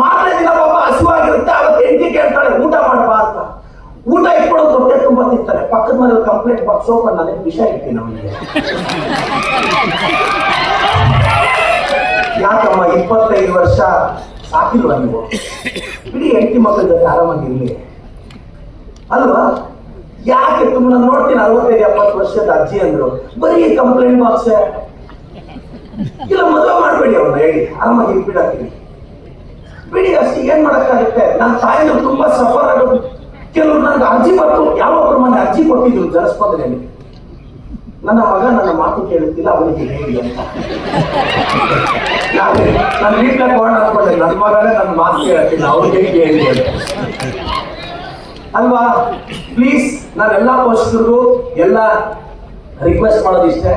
Speaker 3: ಮಾರನೇ ದಿನ ಪಾಪ ಹಸುವಾಗಿರುತ್ತೆ, ಅವತ್ತು ಹೆಂಡತಿ ಕೇಳ್ತಾಳೆ, ಊಟ ಮಾಡಬಾ ಅಂತ. ಊಟ ಇಟ್ಕೊಳ್ಳೋದು ಹೊಟ್ಟೆ ತುಂಬಾ ತಿಂತಾರೆ ಪಕ್ಕದ ಮನೇಲಿ ಕಂಪ್ಲೇಂಟ್ ಬಾಕ್ಸ್ ಓಪನ್ ನಾನೇ ವಿಷ ಇರ್ತೀನಿ ಯಾಕಮ್ಮ, ಇಪ್ಪತ್ತೈದು ವರ್ಷ ಸಾಕಿಲ್ವಾ ನೀವು ಬಿಡಿ ಹೆಂಡತಿ ಮಕ್ಕಳ ಜೊತೆ ಆರಾಮಾಗಿರ್ಲಿ ಅಲ್ವಾ? ಯಾಕೆ ತುಂಬ ನೋಡ್ತೀನಿ ಅರವತ್ತೈದು, ಎಪ್ಪತ್ತು ವರ್ಷದ ಅಜ್ಜಿ ಅಂದ್ರು, ಬರೀ ಕಂಪ್ಲೇಂಟ್ ಬಾಕ್ಸ್ ಇಲ್ಲ, ಮದುವೆ ಮಾಡಬೇಡಿ ಅವ್ರನ್ನ ಹೇಳಿ. ಆರಾಮಾಗಿ ಬಿಡಾಕ್ತೀನಿ ಬಿಡಿ, ಅಷ್ಟು ಏನ್ ಮಾಡಕ್ಕಾಗುತ್ತೆ? ನನ್ನ ತಾಯಿನ ತುಂಬಾ ಸಫರ್ ಆಗೋದು. ಕೆಲವ್ರು ನನ್ಗೆ ಅರ್ಜಿ ಬರ್ತು ಯಾವೊಬ್ಬರು ಮನೆ ಅರ್ಜಿ ಕೊಟ್ಟಿದ್ರು ಜಲಸ್ಪಂದನೆಯಲ್ಲಿ ನನ್ನ ಮಗ ನನ್ನ ಮಾತು ಕೇಳುತ್ತಿಲ್ಲ, ಅವನಿಗೆ ಹೇಳಿ ಅಂತ. ನಾನು ನನ್ನ ವೀಟ್ಲ ಕೊಂಡು ಅನ್ಕೊಂಡೆ, ನನ್ನ ಮಗನೇ ನನ್ನ ಮಾತು ಕೇಳುತ್ತಿಲ್ಲ ಅವ್ರಿಗೆ ಹೇಳಿ ಅಂತ. ಅಲ್ವಾ? ಪ್ಲೀಸ್ ನಾನೆಲ್ಲ ಪೋಷಕರಿಗೂ ಎಲ್ಲ ರಿಕ್ವೆಸ್ಟ್ ಮಾಡೋದಿಷ್ಟೇ.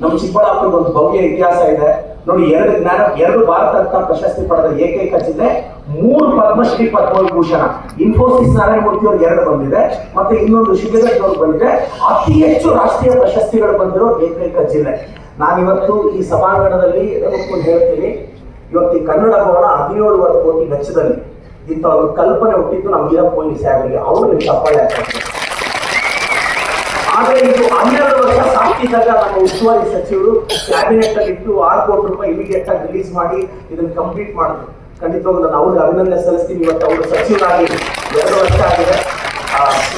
Speaker 3: ನಮ್ಮ ಚಿಕ್ಕಬಳ್ಳಾಪುರದ ಒಂದು ಭವ್ಯ ಇತಿಹಾಸ ಇದೆ. ನೋಡಿ, ಎರಡು ಜ್ಞಾನ, ಎರಡು ಭಾರತ ರತ್ನ ಪ್ರಶಸ್ತಿ ಪಡೆದ ಏಕೈಕ ಜಿಲ್ಲೆ ಮೂರು ಪದ್ಮಶ್ರೀ ಪದ್ಮವಿಭೂಷಣ. ಇನ್ಫೋಸಿಸ್ ನಾರಾಯಣಮೂರ್ತಿ ಅವ್ರಿಗೆ ಎರಡು ಬಂದಿದೆ, ಮತ್ತೆ ಇನ್ನೊಂದು ಶಿಬಿರಕ್ಕೆ ಅವ್ರಿಗೆ ಬಂದಿದೆ. ಅತಿ ಹೆಚ್ಚು ರಾಷ್ಟ್ರೀಯ ಪ್ರಶಸ್ತಿಗಳು ಬಂದಿರೋ ಏಕೈಕ ಜಿಲ್ಲೆ ನಾನಿವತ್ತು ಈ ಸಭಾಂಗಣದಲ್ಲಿ ಹೇಳ್ತೀನಿ. ಇವತ್ತು ಈ ಕನ್ನಡ ಭವನ ಹದಿನೇಳುವರೆ ಕೋಟಿ ವೆಚ್ಚದಲ್ಲಿ. ಇಂಥ ಒಂದು ಕಲ್ಪನೆ ಹುಟ್ಟಿದ್ದು ನಮ್ಮ ವೀರಪ್ಪ ಮೊಯ್ಲಿ ಸಾಹೇಬರಿಗೆ ಅವರು ನೀವು ಚಪ್ಪಾಳೆ ಆದ್ರೆ ಇದು ಹನ್ನೆರಡು ಸಾಕಿದಾಗ ನಮ್ಮ ಉಸ್ತುವಾರಿ ಸಚಿವರು ಕ್ಯಾಬಿನೆಟ್ ಅಲ್ಲಿ ಇಟ್ಟು ಆರು ಕೋಟಿ ರೂಪಾಯಿ ಇಮಿಡಿಯೇಟ್ ಆಗಿ ರಿಲೀಸ್ ಮಾಡಿ ಇದನ್ನು ಕಂಪ್ಲೀಟ್ ಮಾಡಿದ್ರು. ಖಂಡಿತವಾಗ್ಲೂ ನಾನು ಅವ್ರಿಗೆ ಅಭಿನಂದನೆ ಸಲ್ಲಿಸ್ತೀನಿ. ಇವತ್ತು ಅವರು ಸಚಿವರಾಗಿ ಎರಡು ವರ್ಷ ಆಗಿದೆ.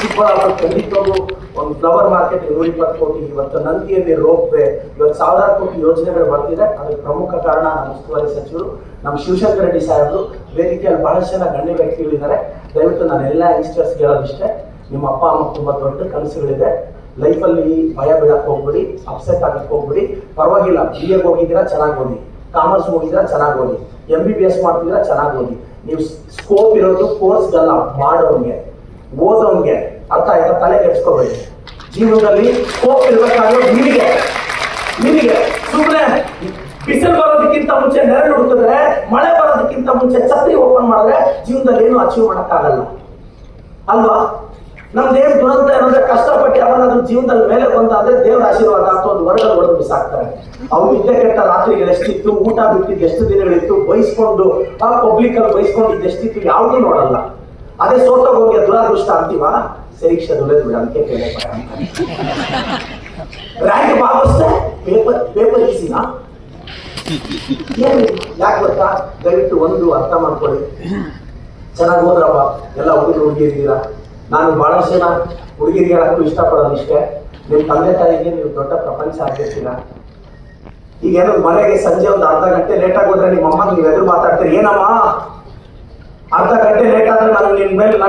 Speaker 3: ಚಿಕ್ಕಬಳ್ಳಾಪುರ ಖಂಡಿತವಾಗೂ ಒಂದು ಫ್ಲವರ್ ಮಾರ್ಕೆಟ್ ನೂರ ಇಪ್ಪತ್ತು ಕೋಟಿ, ಇವತ್ತು ನಂದಿಯಲ್ಲಿ ರೋಪ್ ವೇ ಇವತ್ತು ಸಾವಿರಾರು ಕೋಟಿ ಯೋಜನೆಗಳು ಬರ್ತಿದೆ ಅದಕ್ಕೆ ಪ್ರಮುಖ ಕಾರಣ ನಮ್ಮ ಉಸ್ತುವಾರಿ ಸಚಿವರು, ನಮ್ಮ ಶಿವಶಂಕರ ರೆಡ್ಡಿ ಸಾಹೇಬರು. ವೇದಿಕೆಯಲ್ಲಿ ಬಹಳಷ್ಟು ಜನ ಗಣ್ಯ ವ್ಯಕ್ತಿಗಳಿದ್ದಾರೆ. ದಯವಿಟ್ಟು ನಾನು ಎಲ್ಲ ಯಂಗ್ಸ್ಟರ್ಸ್ ಹೇಳೋದಿಷ್ಟೇ. ನಿಮ್ಮ ಅಪ್ಪ ಅಮ್ಮ ತುಂಬಾ ದೊಡ್ಡ ಕನಸುಗಳಿದೆ. ಲೈಫಲ್ಲಿ ಭಯ ಬೀಳಕ್ ಹೋಗ್ಬಿಡಿ ಅಪ್ಸೆಟ್ ಆಗಕ್ ಹೋಗ್ಬಿಡಿ. ಪರವಾಗಿಲ್ಲ ಬಿ ಎಗ್ ಹೋಗಿದ್ದೀರಾ, ಚೆನ್ನಾಗಿ ಓದಿ. ಕಾಮರ್ಸ್ ಹೋಗಿದ್ದೀರಾ, ಚೆನ್ನಾಗಿ ಓದಿ. ಎಂ ಬಿ ಬಿ ಎಸ್ ಮಾಡ್ತಿದ್ದೀರಾ, ಚೆನ್ನಾಗಿ ಓದಿ. ನೀವು ಸ್ಕೋಪ್ ಇರೋದು ಕೋರ್ಸ್ಗಲ್ಲ ಮಾಡೋಂಗೆ ಓದೋನ್ಗೆ ಅರ್ಥ ಆಯ್ತಾ? ತಲೆ ಕೆಡ್ಸ್ಕೋಬೇಡಿ. ಜೀವನದಲ್ಲಿ ಸ್ಕೋಪ್ ಇರಬೇಕಾದ್ರೆ ನಿಮಗೆ ನಿಮಗೆ ಸುಮ್ಮನೆ ಬಿಸಿಲು ಬರೋದಕ್ಕಿಂತ ಮುಂಚೆ ನೆರಳು ಹುಡುಕಿದ್ರೆ, ಮಳೆ ಬರೋದಕ್ಕಿಂತ ಮುಂಚೆ ಛತ್ರಿ ಓಪನ್ ಮಾಡಿದ್ರೆ ಜೀವನದಲ್ಲಿ ಏನು ಅಚೀವ್ ಮಾಡೋಕ್ಕಾಗಲ್ಲ. ಅಲ್ವಾ? ನಮ್ದೇನ್ ದುರಂತ ಏನಂದ್ರೆ ಕಷ್ಟಪಟ್ಟು ಯಾವನಾದ್ರೂ ಜೀವನದಲ್ಲಿ ಮೇಲೆ ಬಂದಾದ್ರೆ ದೇವರ ಆಶೀರ್ವಾದ ಅಂತ ಒಂದು ಹೊರಗಡೆ ಒಳಗೆ ಬಿಸಾಕ್ತಾರೆ. ಅವ್ರು ಇದ್ದೇ ಕೆಟ್ಟ ರಾತ್ರಿಗೆ ಎಷ್ಟಿತ್ತು, ಊಟ ಬಿಟ್ಟಿದ್ದು ಎಷ್ಟು ದಿನಗಳಿತ್ತು, ಬೈಸ್ಕೊಂಡು, ಆ ಪಬ್ಲಿಕ್ ಅಲ್ಲಿ ಬೈಸ್ಕೊಂಡಿದ್ದು ಎಷ್ಟಿತ್ತು ಯಾವ್ದು ನೋಡಲ್ಲ. ಅದೇ ಸೋತೋಗೋಗಿ ದುರಾದೃಷ್ಟ ಅಂತೀವ ಸರೀಕ್ಷೆ ದುಲೆದು ಬಿಡ, ಅದಕ್ಕೆ ಕೇಳಿ ಪೇಪರ್ ಪೇಪರ್ ಈಸಿನಾ ಏನು ಯಾಕೆ ಗೊತ್ತಾ? ದಯವಿಟ್ಟು ಒಂದು ಅರ್ಥ ಮಾಡ್ಕೊಳ್ಳಿ. ಚೆನ್ನಾಗಿ ಹೋದ್ರಪ್ಪ ಎಲ್ಲ ಹುಡುಗರು ಹುಡುಗಿರಿದ್ದೀರಾ? ನಾನು ಭಾಳಷ್ಟು ಜನ ಹುಡುಗಿರಿಗೆ ಹೇಳಕ್ಕೂ ಇಷ್ಟಪಡೋದು ಇಷ್ಟೇ. ನಿಮ್ಮ ತಂದೆ ತಾಯಿಗೆ ನೀವು ದೊಡ್ಡ ಪ್ರಪಂಚ ಆಗಿರ್ತೀರ ಈಗ ಏನೋ ಮನೆಗೆ ಸಂಜೆ ಒಂದು ಅರ್ಧ ಗಂಟೆ ಲೇಟ್ ಆಗೋದ್ರೆ ನಿಮ್ಮ ಅಮ್ಮ ನೀವು ಎದುರು ಮಾತಾಡ್ತೀರಿ, ಏನಮ್ಮ? ಅರ್ಧ ಗಂಟೆ ಲೇಟ್ ಆದ್ರೆ ನಾನು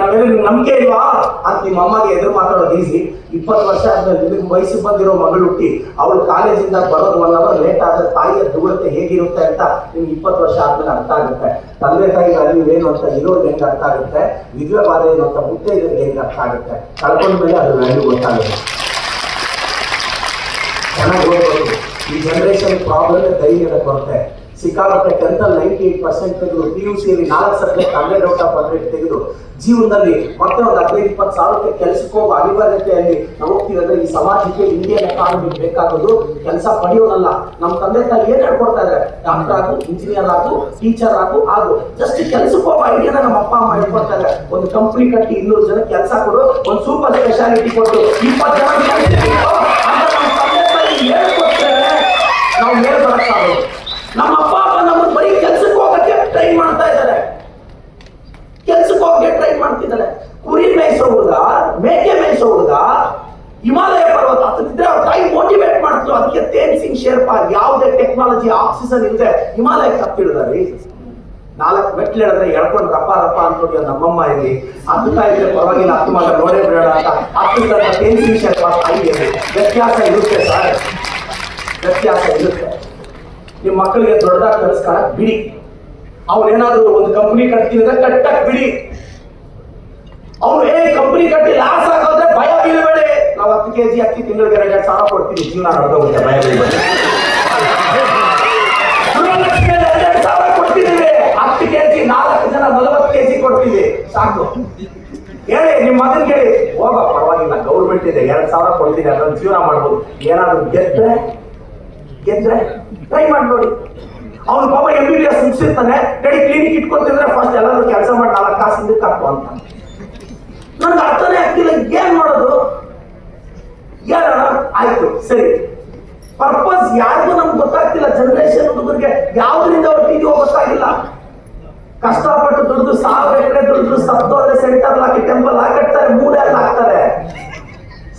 Speaker 3: ಮೇಲೆ ನಿಮ್ಗೆ ನಂಬಿಕೆ ಇಲ್ವಾ? ಅಂತ ನಿಮ್ಮ ಅಮ್ಮಗೆ ಎದುರು ಮಾತಾಡೋದು ಈಸಿ ಇಪ್ಪತ್ತು ವರ್ಷ ಆದ್ಮೇಲೆ ನಿಮಗೆ ವಯಸ್ಸಿಗೆ ಬಂದಿರೋ ಮಗಳು ಹುಟ್ಟಿ, ಅವಳು ಕಾಲೇಜಿಂದ ಬರೋದು ಒನ್ ಅವರ್ ಲೇಟ್ ಆದ್ರೆ ತಾಯಿಯ ದೂರತೆ ಹೇಗಿರುತ್ತೆ ಅಂತ ನಿಮ್ಗೆ ಇಪ್ಪತ್ತು ವರ್ಷ ಆದ್ಮೇಲೆ ಅರ್ಥ ಆಗುತ್ತೆ. ತಂದೆ ತಾಯಿ ಏನು ಅಂತ ಇರೋದು ಹೆಂಗೆ ಅರ್ಥ ಆಗುತ್ತೆ? ವಿಧವೆ ಬಾಧೆ ಏನು ಅಂತ ಮುಟ್ಟೆ ಇದ್ರಿಗೆ ಹೆಂಗೆ ಅರ್ಥ ಆಗುತ್ತೆ? ಕಳ್ಕೊಂಡ ಮೇಲೆ ಅದ್ರ ವ್ಯಾಲ್ಯೂ ಗೊತ್ತಾಗುತ್ತೆ. ಚೆನ್ನಾಗಿ ಓದ್ಬೋದು. ಈ ಜನರೇಷನ್ ಪ್ರಾಬ್ಲಮ್ ಧೈರ್ಯದ ಕೊರತೆ. ಸಿಕ್ಕಾಪಟ್ಟೆ ಟೆಂತಲ್ಲಿ ನೈಂಟಿ ಏಟ್ ಪರ್ಸೆಂಟ್ ತೆಗೆದು ಪಿ ಯು ಸಿಯಲ್ಲಿ ನಾಲ್ಕು subject hundred out of hundred ತೆಗೆದು ಜೀವನದಲ್ಲಿ ಮತ್ತೆ ಒಂದು ಹದಿನೈದು, ಇಪ್ಪತ್ತು ಸಾವಿರಕ್ಕೆ ಕೆಲಸಕ್ಕೆ ಅನಿವಾರ್ಯತೆಯಲ್ಲಿ ನಾವು ಹೋಗ್ತೀವಿ ಈ ಸಮಾಜಕ್ಕೆ ಇಂಡಿಯನ್ ಎಕಾನಮಿ ಬೇಕಾಗೋದು ಕೆಲಸ ಪಡೆಯೋದಲ್ಲ ನಮ್ಮ ತಂದೆ ತಾಯಿ ಏನ್ ಹೇಳ್ಕೊಡ್ತಾ ಇದ್ದಾರೆ ಡಾಕ್ಟರ್ ಆಗು ಇಂಜಿನಿಯರ್ ಆಗು ಟೀಚರ್ ಆಗು ಆಗು. ಜಸ್ಟ್ ಕೆಲಸಕ್ಕೆ ಹೋಗೋ ಐಡಿಯಾನ ನಮ್ಮ ಅಪ್ಪ, ಅಮ್ಮ ಹೇಳ್ಕೊಡ್ತಾ ಒಂದು ಕಂಪ್ನಿ ಕಟ್ಟಿ ಇನ್ನೂರು ಜನ ಕೆಲಸ ಕೊಡು, ಒಂದು ಸೂಪರ್ ಸ್ಪೆಷಾಲಿಟಿ ಕೊಟ್ಟು ಇಪ್ಪತ್ತು ಜನ ಕೆಲ್ಸ ಇಟ್ಟು, ಅಂತ ನಮ್ಮ ತಂದೆ ತಾಯಿ ಹೇಳ್ಕೊಡ್ತಾರೆ ನಾವು ಮೇಲೆ ಬರಕ್ಕಾಗೋದು ನಮ್ಮ ಅಪ್ಪ ಅಮ್ಮ ನಮ್ಮನ್ನು ಬರೀ ಕೆಲ್ಸಕ್ಕೆ ಹೋಗಕ್ಕೆ ಟ್ರೈನ್ ಮಾಡ್ತಾ ಇದ್ದಾರೆ ಕೆಲ್ಸಕ್ಕೆ ಹೋಗಕ್ಕೆ ಟ್ರೈನ್ ಮಾಡ್ತಿದ್ದಾರೆ ಕುರಿ ಮೇಯಿಸೋ ಹುಡುಗ ಮೇಕೆ ಮೇಯಿಸೋ ಹುಡುಗ ಹಿಮಾಲಯ ಪರ್ವತ ಹತ್ತಿದ್ರೆ ಅವ್ರ ತಾಯಿ ಮೋಟಿವೇಟ್ ಮಾಡ್ತು ಅದಕ್ಕೆ ತೇನ್ ಸಿಂಗ್ ಶೇರ್ಪಾ ಯಾವುದೇ ಟೆಕ್ನಾಲಜಿ ಆಕ್ಸಿಜನ್ ಇಲ್ಲದೆ ಹಿಮಾಲಯಕ್ಕೆ ತಪ್ಪಿಡಿದಾರೆ ನಾಲ್ಕು ಮೆಟ್ಲು ಹೇಳಿದ್ರೆ ಎಳ್ಕೊಂಡು ರಪ್ಪ ರಪ್ಪ ಅನ್ಕೊಂಡು ನಮ್ಮಮ್ಮ ಇಲ್ಲಿ. ಹತ್ತುತ್ತಾ ಇದ್ರೆ ಪರವಾಗಿಲ್ಲ ಹತ್ತು ಮಾತ್ರ ನೋಡೇ ಬಿಡೋಣ ಅಂತ ಹತ್ತು ವ್ಯತ್ಯಾಸ ಇರುತ್ತೆ ಸರ್. ವ್ಯತ್ಯಾಸ ಇರುತ್ತೆ. ನಿಮ್ಮ ಮಕ್ಕಳಿಗೆ ದೊಡ್ಡದಾಗಿ ಕಲಿಸ್ಕೊಳಕ್ ಬಿಡಿ. ಅವ್ನೇನಾದ್ರೂ ಒಂದು ಕಂಪ್ನಿ ಕಟ್ತೀನಿ ಅಂದ್ರೆ ಕಟ್ಟಕ್ ಬಿಡಿ. ಅವ್ನು ಏ ಕಂಪ್ನಿ ಕಟ್ಟಿ ಲಾಸ್ ಆಗೋದ್ರೆ ಭಯ ಬೀಳಬೇಡಿ. ನಾವು ಹತ್ತು ಕೆಜಿ ಅಕ್ಕಿ ತಿಂಗಳಿಗೆ ಎರಡು ಸಾವಿರ ಕೊಡ್ತೀವಿ. ಜೀವನ ನಡೆದೋಗುತ್ತೆ, ಭಯ ಬೀಳಬೇಡಿ. ಹತ್ತು ಕೆಜಿ ನಾಲ್ಕು ಜನ ನಲವತ್ತು ಕೆಜಿ ಕೊಡ್ತೀವಿ, ಸಾಕು. ಹೇಳಿ ನಿಮ್ಮ ಮಗನ್ ಕೇಳಿ. ಹೋಗ, ಪರವಾಗಿಲ್ಲ ಗೌರ್ಮೆಂಟ್ ಇದೆ, ಎರಡ್ ಸಾವಿರ ಕೊಡ್ತೀನಿ ಅದನ್ನ ಜೀವನ ಮಾಡ್ಬೋದು. ಏನಾದ್ರು ಗೆದ್ರೆ ಗೆದ್ರೆ ಟ್ರೈ ಮಾಡಿ ನೋಡಿ. ಪಾಪ ಎಂ ಬಿ ಬಿ ಎಸ್ ಮುಗಿಸಿರ್ತಾನೆ ರೆಡಿ ಕ್ಲಿನಿಕ್ ಇಟ್ಕೊತಿದ್ರೆ ಫಸ್ಟ್ ಎಲ್ಲಾದ್ರೂ ಕೆಲಸ ಮಾಡಿ ನಾಲ್ಕು ಕಾಸು ಹಿಂದಕ್ಕೆ ಅಂತ. ನನ್ಗೆ ಅರ್ಥನೇ ಆಗ್ತಿಲ್ಲ, ಏನ್ ಮಾಡೋದು? ಹೇಳೋಣ ಆಯ್ತು, ಸರಿ. ಪರ್ಪಸ್ ಯಾರಿಗೂ ನಮ್ಗೆ ಗೊತ್ತಾಗ್ತಿಲ್ಲ ಜನರೇಷನ್ ಹುಡುಗರಿಗೆ ಯಾವ್ದ್ರಿಂದ ಹೊಟ್ಟಿದೀವೋ ಗೊತ್ತಾಗಿಲ್ಲ ಕಷ್ಟಪಟ್ಟು ದುಡ್ದು ಸಾವಿರ ಎಕರೆ ದುಡ್ದು ಸತ್ತೋದ್ರೆ ಸೆಂಟರ್ ಹಾಕಿ ಟೆಂಪಲ್ ಹಾಕಿರ್ತಾರೆ ಮೂಲೆ ಹಾಕ್ತಾರೆ.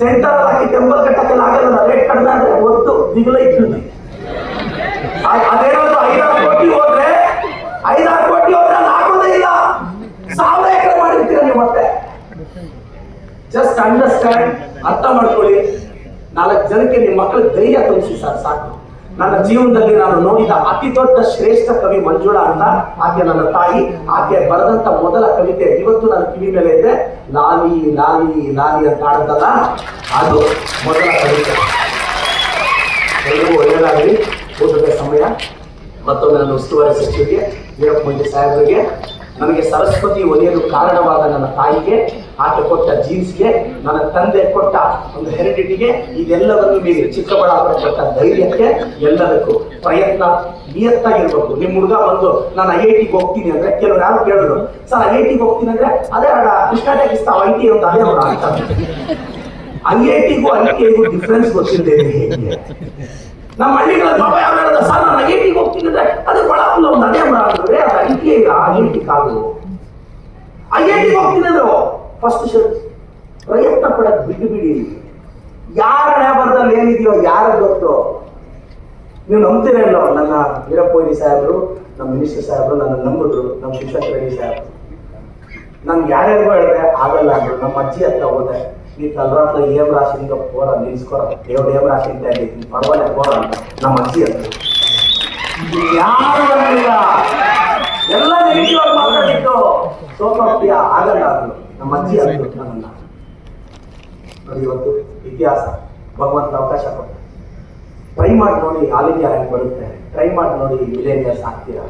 Speaker 3: ಸೆಂಟರ್ ಹಾಕಿ ಟೆಂಪಲ್ ಕಟ್ಟಕ್ಕೆಲ್ಲ ಆಗಲ್ಲ ರೇಟ್ ಕಡಿಮೆ ಆದ್ರೆ ಒತ್ತು ದಿಗ್ಲೈತು ಅದೇನಾದ್ರು ಐದಾರು ಕೋಟಿ ಹೋದ್ರೆ, ಐದಾರು ಕೋಟಿ ಹೋದ್ರೆ ಅಲ್ಲಿ ಆಗೋದೇ ಇಲ್ಲ. ಸಾವಿರ ಎಕರೆ ಮಾಡಿರ್ತೀರ ನೀವು ಮತ್ತೆ? ಜಸ್ಟ್ ಅಂಡರ್ಸ್ಟ್ಯಾಂಡ್ ಅರ್ಥ ಮಾಡ್ಕೊಳ್ಳಿ. ನಾಲ್ಕು ಜನಕ್ಕೆ ನಿಮ್ಮ ಮಕ್ಕಳು ಧೈರ್ಯ ತುಂಬಿಸಿ ಸರ್, ಸಾಕು. ನನ್ನ ಜೀವನದಲ್ಲಿ ನಾನು ನೋಡಿದ ಅತಿ ದೊಡ್ಡ ಶ್ರೇಷ್ಠ ಕವಿ ಮಂಜುಳಾ ಅಂತ ಆಕೆ ನನ್ನ ತಾಯಿ. ಆಕೆ ಬರೆದಂತ ಮೊದಲ ಕವಿತೆ ಇವತ್ತು ನನ್ನ ಕಿವಿ ಮೇಲೆ ಇದೆ. ಲಾಲಿ ಲಾಲಿ ಲಾಲಿ ಅಂತ ಆಡ್ತಲ್ಲ ಅದು ಮೊದಲ ಕವಿತೆ. ಎಲ್ಲರಿಗೂ ಒಳ್ಳೆಯದಾಗಲಿ. ಊಟದ ಸಮಯ. ಮತ್ತೊಮ್ಮೆ ನನ್ನ ಉಸ್ತುವಾರಿ ಸಚಿವರಿಗೆ ವೀರಪ್ಪ ಮೊಯ್ಲಿ ಸಾಹೇಬರಿಗೆ ನನಗೆ ಸರಸ್ವತಿ ಒಲಿಯಲು ಕಾರಣವಾದ ನನ್ನ ತಾಯಿಗೆ, ಆಕೆ ಕೊಟ್ಟ ಜೀನ್ಸ್ಗೆ, ನನ್ನ ತಂದೆ ಕೊಟ್ಟ ಒಂದು ಹೆರಿಡಿಟಿಗೆ ಇದೆಲ್ಲವನ್ನು ಮೀರಿ ಚಿಕ್ಕಬಳ್ಳಾಪುರ ಕೊಟ್ಟ ಧೈರ್ಯಕ್ಕೆ ಎಲ್ಲದಕ್ಕೂ ಪ್ರಯತ್ನ ನಿಯತ್ತಾಗಿರ್ಬೇಕು. ನಿಮ್ಮ ಹುಡುಗ ಬಂದು, ನಾನು ಐ ಐ ಟಿಗೆ ಹೋಗ್ತೀನಿ ಅಂದ್ರೆ, ಕೆಲವರು ಯಾರು ಕೇಳಿದ್ರು, ಸರ್, ಐ ಐ ಟಿಗೆ ಹೋಗ್ತೀನಿ ಅಂದ್ರೆ ಅದೇ ಅಡ, ಕೃಷ್ಣ ಐ ಟಿ ಅಂತ. ಅದೇ ಐ ಐ ಟಿಗೂ ಐ ಟಿ ಐಗೂ ಡಿಫ್ರೆನ್ಸ್ ಗೊತ್ತಿದ್ದೇನೆ ನಮ್ಮ ಹಳ್ಳಿಗಳ ಪಾಪ ಯಾವ ಸಾಲ ನಾನು ಐ ಐ ಟಿಗೆ ಹೋಗ್ತೀನಿ ಅಂದ್ರೆ ಅದೇ ಬಳಾಪುರ ಒಂದು ಅದೇ ಮಾಡಿದ್ರೆ ಅದು I T I I T ಕಾದು ಐ ಫಸ್ಟ್ ಪ್ರಯತ್ನ ಪಡೋದು ಬಿಟ್ಟು ಬಿಡಿ. ಯಾರ ಲೇಬರ್ದಲ್ಲಿ ಏನಿದೆಯೋ ಯಾರ ಗೊತ್ತು? ನೀವು ನಂಬ್ತೀರಲ್ಲೋ ನನ್ನ ವೀರಪ್ಪ ಸಾಹೇಬರು, ನಮ್ಮ ಮಿನಿಸ್ಟರ್ ಸಾಹೇಬರು, ನನ್ನ ನಂಬಿದ್ರು ನಮ್ಮ ಶಿಕ್ಷಕರಲ್ಲಿ ಸಾಹೇಬರು. ನನ್ಗೆ ಯಾರ್ಯಾರಿಗೂ ಹೇಳಿದೆ, ಆಗಲ್ಲ ಅಂದ್ರೆ. ನಮ್ಮ ಅಜ್ಜಿ ಹತ್ರ ಹೋದೆ. ನೀ ತಲರಾತ್ರ ಏಮ್ ರಾಶಿಯಿಂದ ಪೋರ ನಿಲ್ಸ್ಕೊರ. ದೇವ್ರ ಏಮ್ ರಾಶಿ ಅಂತ ಹೇಳಿ ಪರವಾಗಿಲ್ಲ, ಪೋರ ಅಂತ ನಮ್ಮ ಅಜ್ಜಿ ಹತ್ರ. ಯಾರು ಬರಲಿಲ್ಲ ಎಲ್ಲ ನೆಗೆಟಿವ್ ಮಾತಾಡಿದ್ದು ಸೋಕಾಪ್ತಿಯ ಆಗಲ್ಲ ಅದು ನಮ್ಮ ಅಜ್ಜಿ ಅಂದ್ರು ನನ್ನ ಇವತ್ತು ಇತಿಹಾಸ. ಭಗವಂತ ಅವಕಾಶ ಕೊಟ್ಟ. ಟ್ರೈ ಮಾಡಿ ನೋಡಿ ಆಲ್ ಬರುತ್ತೆ ಟ್ರೈ ಮಾಡಿ ನೋಡಿ ಮಿಲೇನಿಯರ್ಸ್ ಆಗ್ತೀರಾ?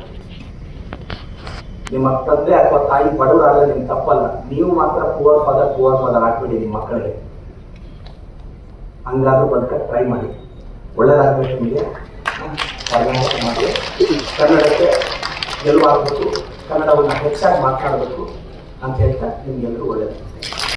Speaker 3: ನಿಮ್ಮ ತಂದೆ ಅಥವಾ ತಾಯಿ ಬಡವರಾದ್ರೆ ನಿಮ್ಗೆ ತಪ್ಪಲ್ಲ. ನೀವು ಮಾತ್ರ ಪುವರ್ ಫಾದರ್ ಪುವರ್ ಫಾದರ್ ಹಾಕ್ಬಿಡಿ ನಿಮ್ಮ ಮಕ್ಕಳಿಗೆ. ಹಂಗಾದ್ರೂ ಬದುಕ ಟ್ರೈ ಮಾಡಿ. ಒಳ್ಳೇದಾಗ್ಬೇಕು ನಿಮಗೆ. ಮಾಡಿ. ಕನ್ನಡಕ್ಕೆ ಗೆಲುವಾಗಬೇಕು. ಕನ್ನಡವನ್ನು ಹೆಚ್ಚಾಗಿ ಮಾತಾಡಬೇಕು ಅಂತ ಹೇಳ್ತಾ ನಿಮ್ಗೆಲ್ಲರೂ ಒಳ್ಳೇದು